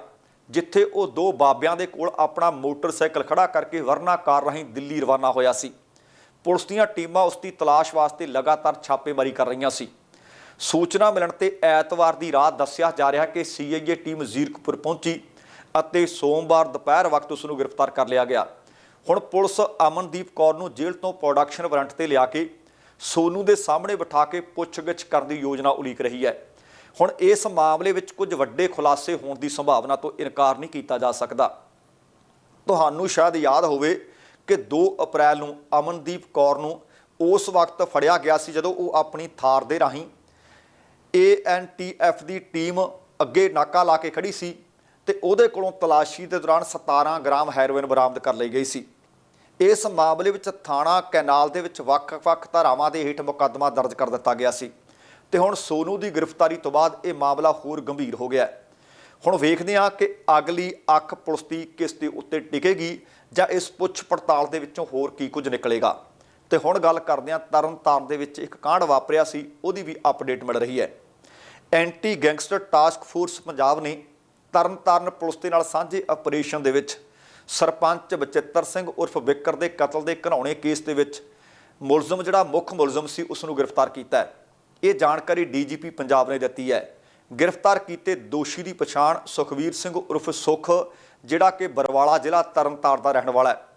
ਜਿੱਥੇ ਉਹ ਦੋ ਬਾਬਿਆਂ ਦੇ ਕੋਲ ਆਪਣਾ ਮੋਟਰਸਾਈਕਲ ਖੜਾ ਕਰਕੇ ਵਰਨਾ ਕਾਰ ਰਾਹੀਂ ਦਿੱਲੀ ਰਵਾਨਾ ਹੋਇਆ ਸੀ। ਪੁਲਿਸ ਦੀਆਂ ਟੀਮਾਂ ਉਸ ਦੀ ਤਲਾਸ਼ ਵਾਸਤੇ ਲਗਾਤਾਰ ਛਾਪੇਮਾਰੀ ਕਰ ਰਹੀਆਂ ਸੀ। ਸੂਚਨਾ ਮਿਲਣ ਤੇ ਐਤਵਾਰ ਦੀ ਰਾਤ ਦੱਸਿਆ ਜਾ ਰਿਹਾ ਕਿ ਸੀਆਈਏ ਟੀਮ ਜ਼ੀਰਕਪੁਰ ਪਹੁੰਚੀ। ਅਤੇ ਸੋਮਵਾਰ ਦੁਪਹਿਰ ਵਕਤ ਉਸ ਨੂੰ ਗ੍ਰਿਫਤਾਰ ਕਰ ਲਿਆ ਗਿਆ। ਹੁਣ ਪੁਲਿਸ ਅਮਨਦੀਪ ਕੌਰ ਨੂੰ ਜੇਲ੍ਹ ਤੋਂ ਪ੍ਰੋਡਕਸ਼ਨ ਵਾਰੰਟ ਤੇ ਲਿਆ ਕੇ ਸੋਨੂ ਦੇ ਸਾਹਮਣੇ ਬਿਠਾ ਕੇ ਪੁੱਛਗਿੱਛ ਕਰਨ ਦੀ ਯੋਜਨਾ ਉਲੀਕ ਰਹੀ ਹੈ। ਹੁਣ ਇਸ ਮਾਮਲੇ ਵਿੱਚ ਕੁਝ ਵੱਡੇ ਖੁਲਾਸੇ ਹੋਣ ਦੀ ਸੰਭਾਵਨਾ ਤੋਂ ਇਨਕਾਰ ਨਹੀਂ ਕੀਤਾ ਜਾ ਸਕਦਾ। ਤੁਹਾਨੂੰ ਸ਼ਾਇਦ ਯਾਦ ਹੋਵੇ ਕਿ 2 ਅਪ੍ਰੈਲ ਨੂੰ ਅਮਨਦੀਪ ਕੌਰ ਨੂੰ ਉਸ ਵਕਤ ਫੜਿਆ ਗਿਆ ਸੀ ਜਦੋਂ ਉਹ ਆਪਣੀ ਥਾਰ ਦੇ ਰਾਹੀਂ ਏਐਨਟੀਐਫ ਦੀ ਟੀਮ ਅੱਗੇ ਨਾਕਾ ਲਾ ਕੇ ਖੜੀ ਸੀ। ਤੇ ਉਹਦੇ ਕੋਲੋਂ ਤਲਾਸ਼ੀ ਦੇ ਦੌਰਾਨ 17 ਗ੍ਰਾਮ ਹੈਰੋਇਨ ਬਰਾਮਦ ਕਰ ਲਈ ਗਈ ਸੀ। ਇਸ ਮਾਮਲੇ ਵਿੱਚ ਥਾਣਾ ਕੈਨਾਲ ਦੇ ਵਿੱਚ ਵੱਖ-ਵੱਖ ਧਾਰਾਵਾਂ ਦੇ ਹੇਠ ਮੁਕੱਦਮਾ ਦਰਜ ਕਰ ਦਿੱਤਾ ਗਿਆ ਸੀ। ਤੇ ਹੁਣ ਸੋਨੂ ਦੀ ਗ੍ਰਿਫਤਾਰੀ ਤੋਂ ਬਾਅਦ ਇਹ ਮਾਮਲਾ ਹੋਰ ਗੰਭੀਰ ਹੋ ਗਿਆ ਹੁਣ ਵੇਖਦੇ ਹਾਂ ਕਿ ਅਗਲੀ ਅੱਖ ਪੁਲਿਸ ਦੀ ਕਿਸ ਦੇ ਉੱਤੇ ਟਿਕੇਗੀ ਜਾਂ ਇਸ ਪੁੱਛ ਪੜਤਾਲ ਦੇ ਵਿੱਚੋਂ ਹੋਰ ਕੀ ਕੁਝ ਨਿਕਲੇਗਾ। ਤੇ ਹੁਣ ਗੱਲ ਕਰਦੇ ਹਾਂ ਤਰਨਤਾਰਨ ਦੇ ਵਿੱਚ ਇੱਕ ਕਾਂਡ ਵਾਪਰਿਆ ਸੀ, ਉਹਦੀ ਵੀ ਅਪਡੇਟ ਮਿਲ ਰਹੀ ਹੈ। Anti gangster task force Punjab ਨੇ ਤਰਨਤਾਰਨ ਪੁਲਿਸ ਦੇ ਨਾਲ ਸਾਂਝੇ ਆਪਰੇਸ਼ਨ ਦੇ ਵਿੱਚ ਸਰਪੰਚ ਬਚਿੱਤਰ ਸਿੰਘ ਉਰਫ ਵਿਕਰ ਦੇ ਕਤਲ ਦੇ ਘਨਾਉਣੇ ਕੇਸ ਦੇ ਵਿੱਚ ਮੁਲਜ਼ਮ ਜਿਹੜਾ ਮੁੱਖ ਮੁਲਜ਼ਮ ਸੀ ਉਸ ਨੂੰ ਗ੍ਰਿਫਤਾਰ ਕੀਤਾ ਹੈ। ਇਹ ਜਾਣਕਾਰੀ ਡੀਜੀਪੀ ਪੰਜਾਬ ਨੇ ਦਿੱਤੀ ਹੈ। ਗ੍ਰਿਫਤਾਰ ਕੀਤੇ ਦੋਸ਼ੀ ਦੀ ਪਛਾਣ ਸੁਖਵੀਰ ਸਿੰਘ ਉਰਫ ਸੁਖ, ਜਿਹੜਾ ਕਿ ਬਰਵਾਲਾ ਜ਼ਿਲ੍ਹਾ ਤਰਨਤਾਰਨ ਦਾ ਰਹਿਣ ਵਾਲਾ ਹੈ।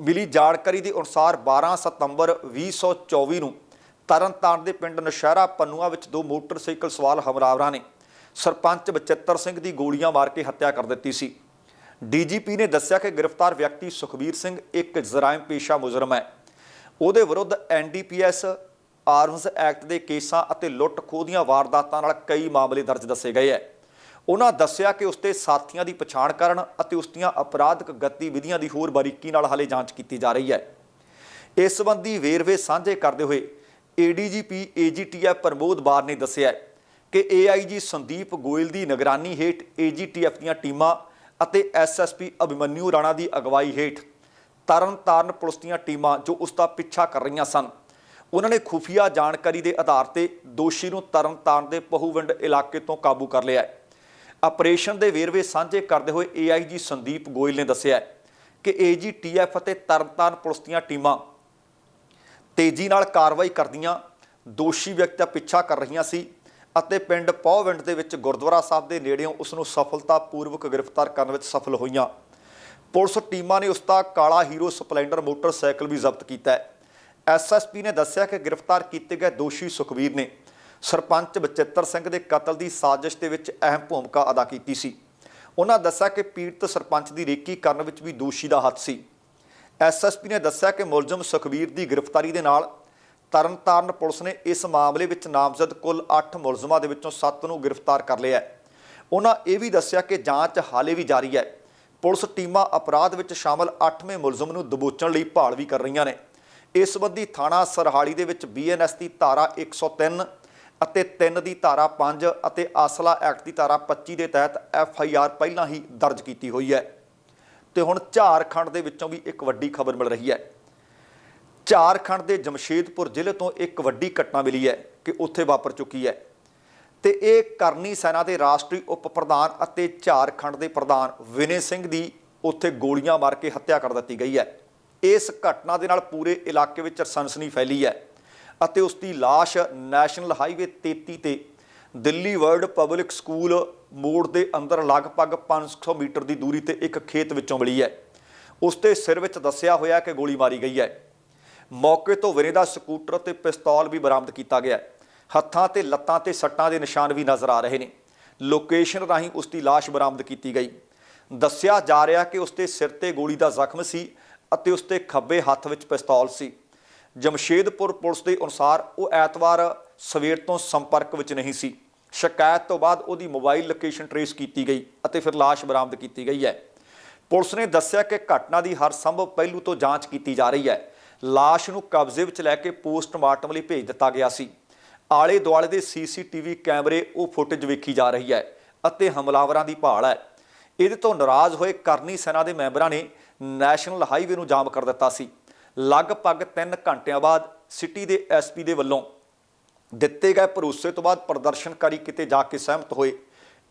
ਮਿਲੀ ਜਾਣਕਾਰੀ ਦੇ ਅਨੁਸਾਰ 12 ਸਤੰਬਰ 2024 ਨੂੰ ਤਰਨਤਾਰਨ ਦੇ ਪਿੰਡ ਨਸ਼ਹਿਰਾ ਪੰਨੂਆ ਵਿੱਚ ਦੋ ਮੋਟਰਸਾਈਕਲ ਸਵਾਰ ਹਮਲਾਵਰਾਂ ਨੇ ਸਰਪੰਚ ਬਚਿੱਤਰ ਸਿੰਘ ਦੀ ਗੋਲੀਆਂ ਮਾਰ ਕੇ ਹੱਤਿਆ ਕਰ ਦਿੱਤੀ ਸੀ। ਡੀਜੀਪੀ ਨੇ ਦੱਸਿਆ ਕਿ ਗ੍ਰਿਫਤਾਰ ਵਿਅਕਤੀ ਸੁਖਬੀਰ ਸਿੰਘ ਇੱਕ ਜਰਾਇਮ ਪੇਸ਼ਾ ਮੁਜਰਮ ਹੈ। ਉਹਦੇ ਵਿਰੁੱਧ ਐਨਡੀਪੀਐਸ ਆਰਮਸ ਐਕਟ ਦੇ ਕੇਸਾਂ ਅਤੇ ਲੁੱਟ ਖੋਹ ਦੀਆਂ ਵਾਰਦਾਤਾਂ ਨਾਲ ਕਈ ਮਾਮਲੇ ਦਰਜ ਦੱਸੇ ਗਏ ਹੈ। ਉਹਨਾਂ ਦੱਸਿਆ ਕਿ ਉਸਦੇ ਸਾਥੀਆਂ ਦੀ ਪਛਾਣ ਕਰਨ ਅਤੇ ਉਸ ਦੀਆਂ ਅਪਰਾਧਿਕ ਗਤੀਵਿਧੀਆਂ ਦੀ ਹੋਰ ਬਾਰੀਕੀ ਨਾਲ ਹਾਲੇ ਜਾਂਚ ਕੀਤੀ ਜਾ ਰਹੀ ਹੈ। ਇਸ ਸੰਬੰਧੀ ਵੇਰਵੇ ਸਾਂਝੇ ਕਰਦੇ ਹੋਏ ਏਡੀਜੀਪੀ ਏਜੀਟੀਐਫ ਪ੍ਰਮੋਦ ਬਾਰ ਨੇ ਦੱਸਿਆ ਕਿ ਏਆਈਜੀ ਸੰਦੀਪ ਗੋਇਲ ਦੀ ਨਿਗਰਾਨੀ ਹੇਠ ਏਜੀਟੀਐਫ ਦੀਆਂ ਟੀਮਾਂ ਅਤੇ ਐਸਐਸਪੀ ਅਭਿਮਨਿਊ ਰਾਣਾ ਦੀ ਅਗਵਾਈ ਹੇਠ ਤਰਨਤਾਰਨ ਪੁਲਿਸ ਦੀਆਂ ਟੀਮਾਂ ਜੋ ਉਸ ਦਾ ਪਿੱਛਾ ਕਰ ਰਹੀਆਂ ਸਨ। ਉਹਨਾਂ ਨੇ ਖੁਫੀਆ ਜਾਣਕਾਰੀ ਦੇ ਆਧਾਰ ਤੇ ਦੋਸ਼ੀ ਨੂੰ ਤਰਨਤਾਰਨ ਦੇ ਪਹੂਵਿੰਡ ਇਲਾਕੇ ਤੋਂ ਕਾਬੂ ਕਰ ਲਿਆ ਹੈ। ਆਪਰੇਸ਼ਨ ਦੇ ਵੇਰਵੇ ਸਾਂਝੇ ਕਰਦੇ ਹੋਏ ਏਆਈਜੀ ਸੰਦੀਪ ਗੋਇਲ ਨੇ ਦੱਸਿਆ ਹੈ ਕਿ ਏਜੀਟੀਐਫ ਅਤੇ ਤਰਨਤਾਰਨ ਪੁਲਿਸ ਦੀਆਂ ਟੀਮਾਂ ਤੇਜ਼ੀ ਨਾਲ ਕਾਰਵਾਈ ਕਰਦੀਆਂ ਦੋਸ਼ੀ ਵਿਅਕਤੀ ਦਾ ਪਿੱਛਾ ਕਰ ਰਹੀਆਂ ਸੀ। ਅਤੇ ਪਿੰਡ ਪੌਵਿੰਡ ਦੇ ਵਿੱਚ ਗੁਰਦੁਆਰਾ ਸਾਹਿਬ ਦੇ ਨੇੜਿਓਂ ਉਸ ਨੂੰ ਸਫਲਤਾਪੂਰਵਕ ਗ੍ਰਿਫਤਾਰ ਕਰਨ ਵਿੱਚ ਸਫਲ ਹੋਈਆਂ। ਪੁਲਿਸ ਟੀਮਾਂ ਨੇ ਉਸ ਦਾ ਕਾਲਾ ਹੀਰੋ ਸਪਲੈਂਡਰ ਮੋਟਰਸਾਈਕਲ ਵੀ ਜ਼ਬਤ ਕੀਤਾ ਹੈ। ਐਸਐਸਪੀ ਨੇ ਦੱਸਿਆ ਕਿ ਗ੍ਰਿਫਤਾਰ ਕੀਤੇ ਗਏ ਦੋਸ਼ੀ ਸੁਖਵੀਰ ਨੇ ਸਰਪੰਚ ਬਚਿੱਤਰ ਸਿੰਘ ਦੇ ਕਤਲ ਦੀ ਸਾਜ਼ਿਸ਼ ਦੇ ਵਿੱਚ ਅਹਿਮ ਭੂਮਿਕਾ ਅਦਾ ਕੀਤੀ ਸੀ। ਉਹਨਾਂ ਦੱਸਿਆ ਕਿ ਪੀੜਤ ਸਰਪੰਚ ਦੀ ਰੇਕੀ ਕਰਨ ਵਿੱਚ ਵੀ ਦੋਸ਼ੀ ਦਾ ਹੱਥ ਸੀ। ਐਸਐਸਪੀ ਨੇ ਦੱਸਿਆ ਕਿ ਮੁਲਜ਼ਮ ਸੁਖਵੀਰ ਦੀ ਗ੍ਰਿਫਤਾਰੀ ਦੇ ਨਾਲ ਤਰਨਤਾਰਨ ਪੁਲਿਸ ਨੇ ਇਸ ਮਾਮਲੇ ਵਿੱਚ ਨਾਮਜ਼ਦ ਕੁੱਲ 8 ਮੁਲਜ਼ਮਾਂ ਦੇ ਵਿੱਚੋਂ 7 ਨੂੰ ਗ੍ਰਿਫਤਾਰ ਕਰ ਲਿਆ ਹੈ। ਉਹਨਾਂ ਇਹ ਵੀ ਦੱਸਿਆ ਕਿ ਜਾਂਚ ਹਾਲੇ ਵੀ ਜਾਰੀ ਹੈ। ਪੁਲਿਸ ਟੀਮਾਂ ਅਪਰਾਧ ਵਿੱਚ ਸ਼ਾਮਲ 8ਵੇਂ ਮੁਲਜ਼ਮ ਨੂੰ ਦਬੋਚਣ ਲਈ ਭਾਲ ਵੀ ਕਰ ਰਹੀਆਂ ਨੇ। ਇਸ ਸੰਬੰਧੀ ਥਾਣਾ ਸਰਹਾਲੀ ਦੇ ਵਿੱਚ ਬੀਐਨਐਸ ਦੀ ਧਾਰਾ 103 ਅਤੇ 3 ਦੀ ਧਾਰਾ 5 ਅਤੇ ਆਸਲਾ ਐਕਟ ਦੀ ਧਾਰਾ 25 ਦੇ ਤਹਿਤ ਐਫਆਈਆਰ ਪਹਿਲਾਂ ਹੀ ਦਰਜ ਕੀਤੀ ਹੋਈ ਹੈ। ਤੇ ਹੁਣ ਝਾਰਖੰਡ ਦੇ ਵਿੱਚੋਂ ਵੀ ਇੱਕ ਵੱਡੀ ਖਬਰ ਮਿਲ ਰਹੀ ਹੈ। ਝਾਰਖੰਡ ਦੇ ਜਮਸ਼ੇਦਪੁਰ ਜ਼ਿਲ੍ਹੇ ਤੋਂ ਇੱਕ ਵੱਡੀ ਘਟਨਾ ਮਿਲੀ ਹੈ ਕਿ ਉੱਥੇ ਵਾਪਰ ਚੁੱਕੀ ਹੈ। ਤੇ ਇਹ ਕਰਨੀ ਸੈਨਾ ਦੇ ਰਾਸ਼ਟਰੀ ਉਪ ਪ੍ਰਧਾਨ ਅਤੇ ਝਾਰਖੰਡ ਦੇ ਪ੍ਰਧਾਨ ਵਿਨੇ ਸਿੰਘ ਦੀ ਉੱਥੇ ਗੋਲੀਆਂ ਮਾਰ ਕੇ ਹੱਤਿਆ ਕਰ ਦਿੱਤੀ ਗਈ ਹੈ। ਇਸ ਘਟਨਾ ਦੇ ਨਾਲ ਪੂਰੇ ਇਲਾਕੇ ਵਿੱਚ ਸਨਸਨੀ ਫੈਲੀ ਹੈ ਅਤੇ ਉਸ ਦੀ ਲਾਸ਼ ਨੈਸ਼ਨਲ ਹਾਈਵੇ 33 ਤੇ ਦਿੱਲੀ ਵਰਲਡ ਪਬਲਿਕ ਸਕੂਲ ਮੋੜ ਦੇ ਅੰਦਰ ਲਗਭਗ 500 ਮੀਟਰ ਦੀ ਦੂਰੀ ਤੇ ਇੱਕ ਖੇਤ ਵਿੱਚੋਂ ਮਿਲੀ ਹੈ। ਉਸ ਦੇ ਸਿਰ ਵਿੱਚ ਦੱਸਿਆ ਹੋਇਆ ਕਿ ਗੋਲੀ ਮਾਰੀ ਗਈ ਹੈ। ਮੌਕੇ ਤੋਂ ਵਿਰੇ ਦਾ ਸਕੂਟਰ ਤੇ ਪਿਸਤੌਲ ਵੀ ਬਰਾਮਦ ਕੀਤਾ ਗਿਆ ਹੈ। ਹੱਥਾਂ ਤੇ, ਲੱਤਾਂ ਤੇ, ਸੱਟਾਂ ਦੇ ਨਿਸ਼ਾਨ ਵੀ ਨਜ਼ਰ ਆ ਰਹੇ ਨੇ। ਲੋਕੇਸ਼ਨ ਰਾਹੀਂ ਉਸ ਦੀ ਲਾਸ਼ ਬਰਾਮਦ ਕੀਤੀ ਗਈ। ਦੱਸਿਆ ਜਾ ਰਿਹਾ ਕਿ ਉਸ ਦੇ ਸਿਰ ਤੇ ਗੋਲੀ ਦਾ ਜ਼ਖਮ ਸੀ ਅਤੇ ਉਸ ਦੇ ਖੱਬੇ ਹੱਥ ਵਿੱਚ ਪਿਸਤੌਲ ਸੀ। ਜਮਸ਼ੇਦਪੁਰ ਪੁਲਿਸ ਦੇ ਅਨੁਸਾਰ ਉਹ ਐਤਵਾਰ ਸਵੇਰ ਤੋਂ ਸੰਪਰਕ ਵਿੱਚ ਨਹੀਂ ਸੀ। ਸ਼ਿਕਾਇਤ ਤੋਂ ਬਾਅਦ ਉਹਦੀ ਮੋਬਾਈਲ ਲੋਕੇਸ਼ਨ ਟਰੇਸ ਕੀਤੀ ਗਈ ਅਤੇ ਫਿਰ ਲਾਸ਼ ਬਰਾਮਦ ਕੀਤੀ ਗਈ ਹੈ। ਪੁਲਿਸ ਨੇ ਦੱਸਿਆ ਕਿ ਘਟਨਾ ਦੀ ਹਰ ਸੰਭਵ ਪਹਿਲੂ ਤੋਂ ਜਾਂਚ ਕੀਤੀ ਜਾ ਰਹੀ ਹੈ। ਲਾਸ਼ ਨੂੰ ਕਬਜ਼ੇ ਵਿੱਚ ਲੈ ਕੇ ਪੋਸਟਮਾਰਟਮ ਲਈ ਭੇਜ ਦਿੱਤਾ ਗਿਆ ਸੀ। ਆਲੇ ਦੁਆਲੇ ਦੇ ਸੀਸੀਟੀਵੀ ਕੈਮਰੇ ਉਹ ਫੁਟੇਜ ਵੇਖੀ ਜਾ ਰਹੀ ਹੈ ਅਤੇ ਹਮਲਾਵਰਾਂ ਦੀ ਭਾਲ ਹੈ। ਇਹਦੇ ਤੋਂ ਨਾਰਾਜ਼ ਹੋਏ ਕਰਨੀ ਸੈਨਾ ਦੇ ਮੈਂਬਰਾਂ ਨੇ ਨੈਸ਼ਨਲ ਹਾਈਵੇ ਨੂੰ ਜਾਮ ਕਰ ਦਿੱਤਾ ਸੀ। ਲਗਭਗ 3 ਘੰਟਿਆਂ ਬਾਅਦ ਸਿਟੀ ਦੇ ਐਸਪੀ ਦੇ ਵੱਲੋਂ ਦਿੱਤੇ ਗਏ ਭਰੋਸੇ ਤੋਂ ਬਾਅਦ ਪ੍ਰਦਰਸ਼ਨਕਾਰੀ ਕਿਤੇ ਜਾ ਕੇ ਸਹਿਮਤ ਹੋਏ।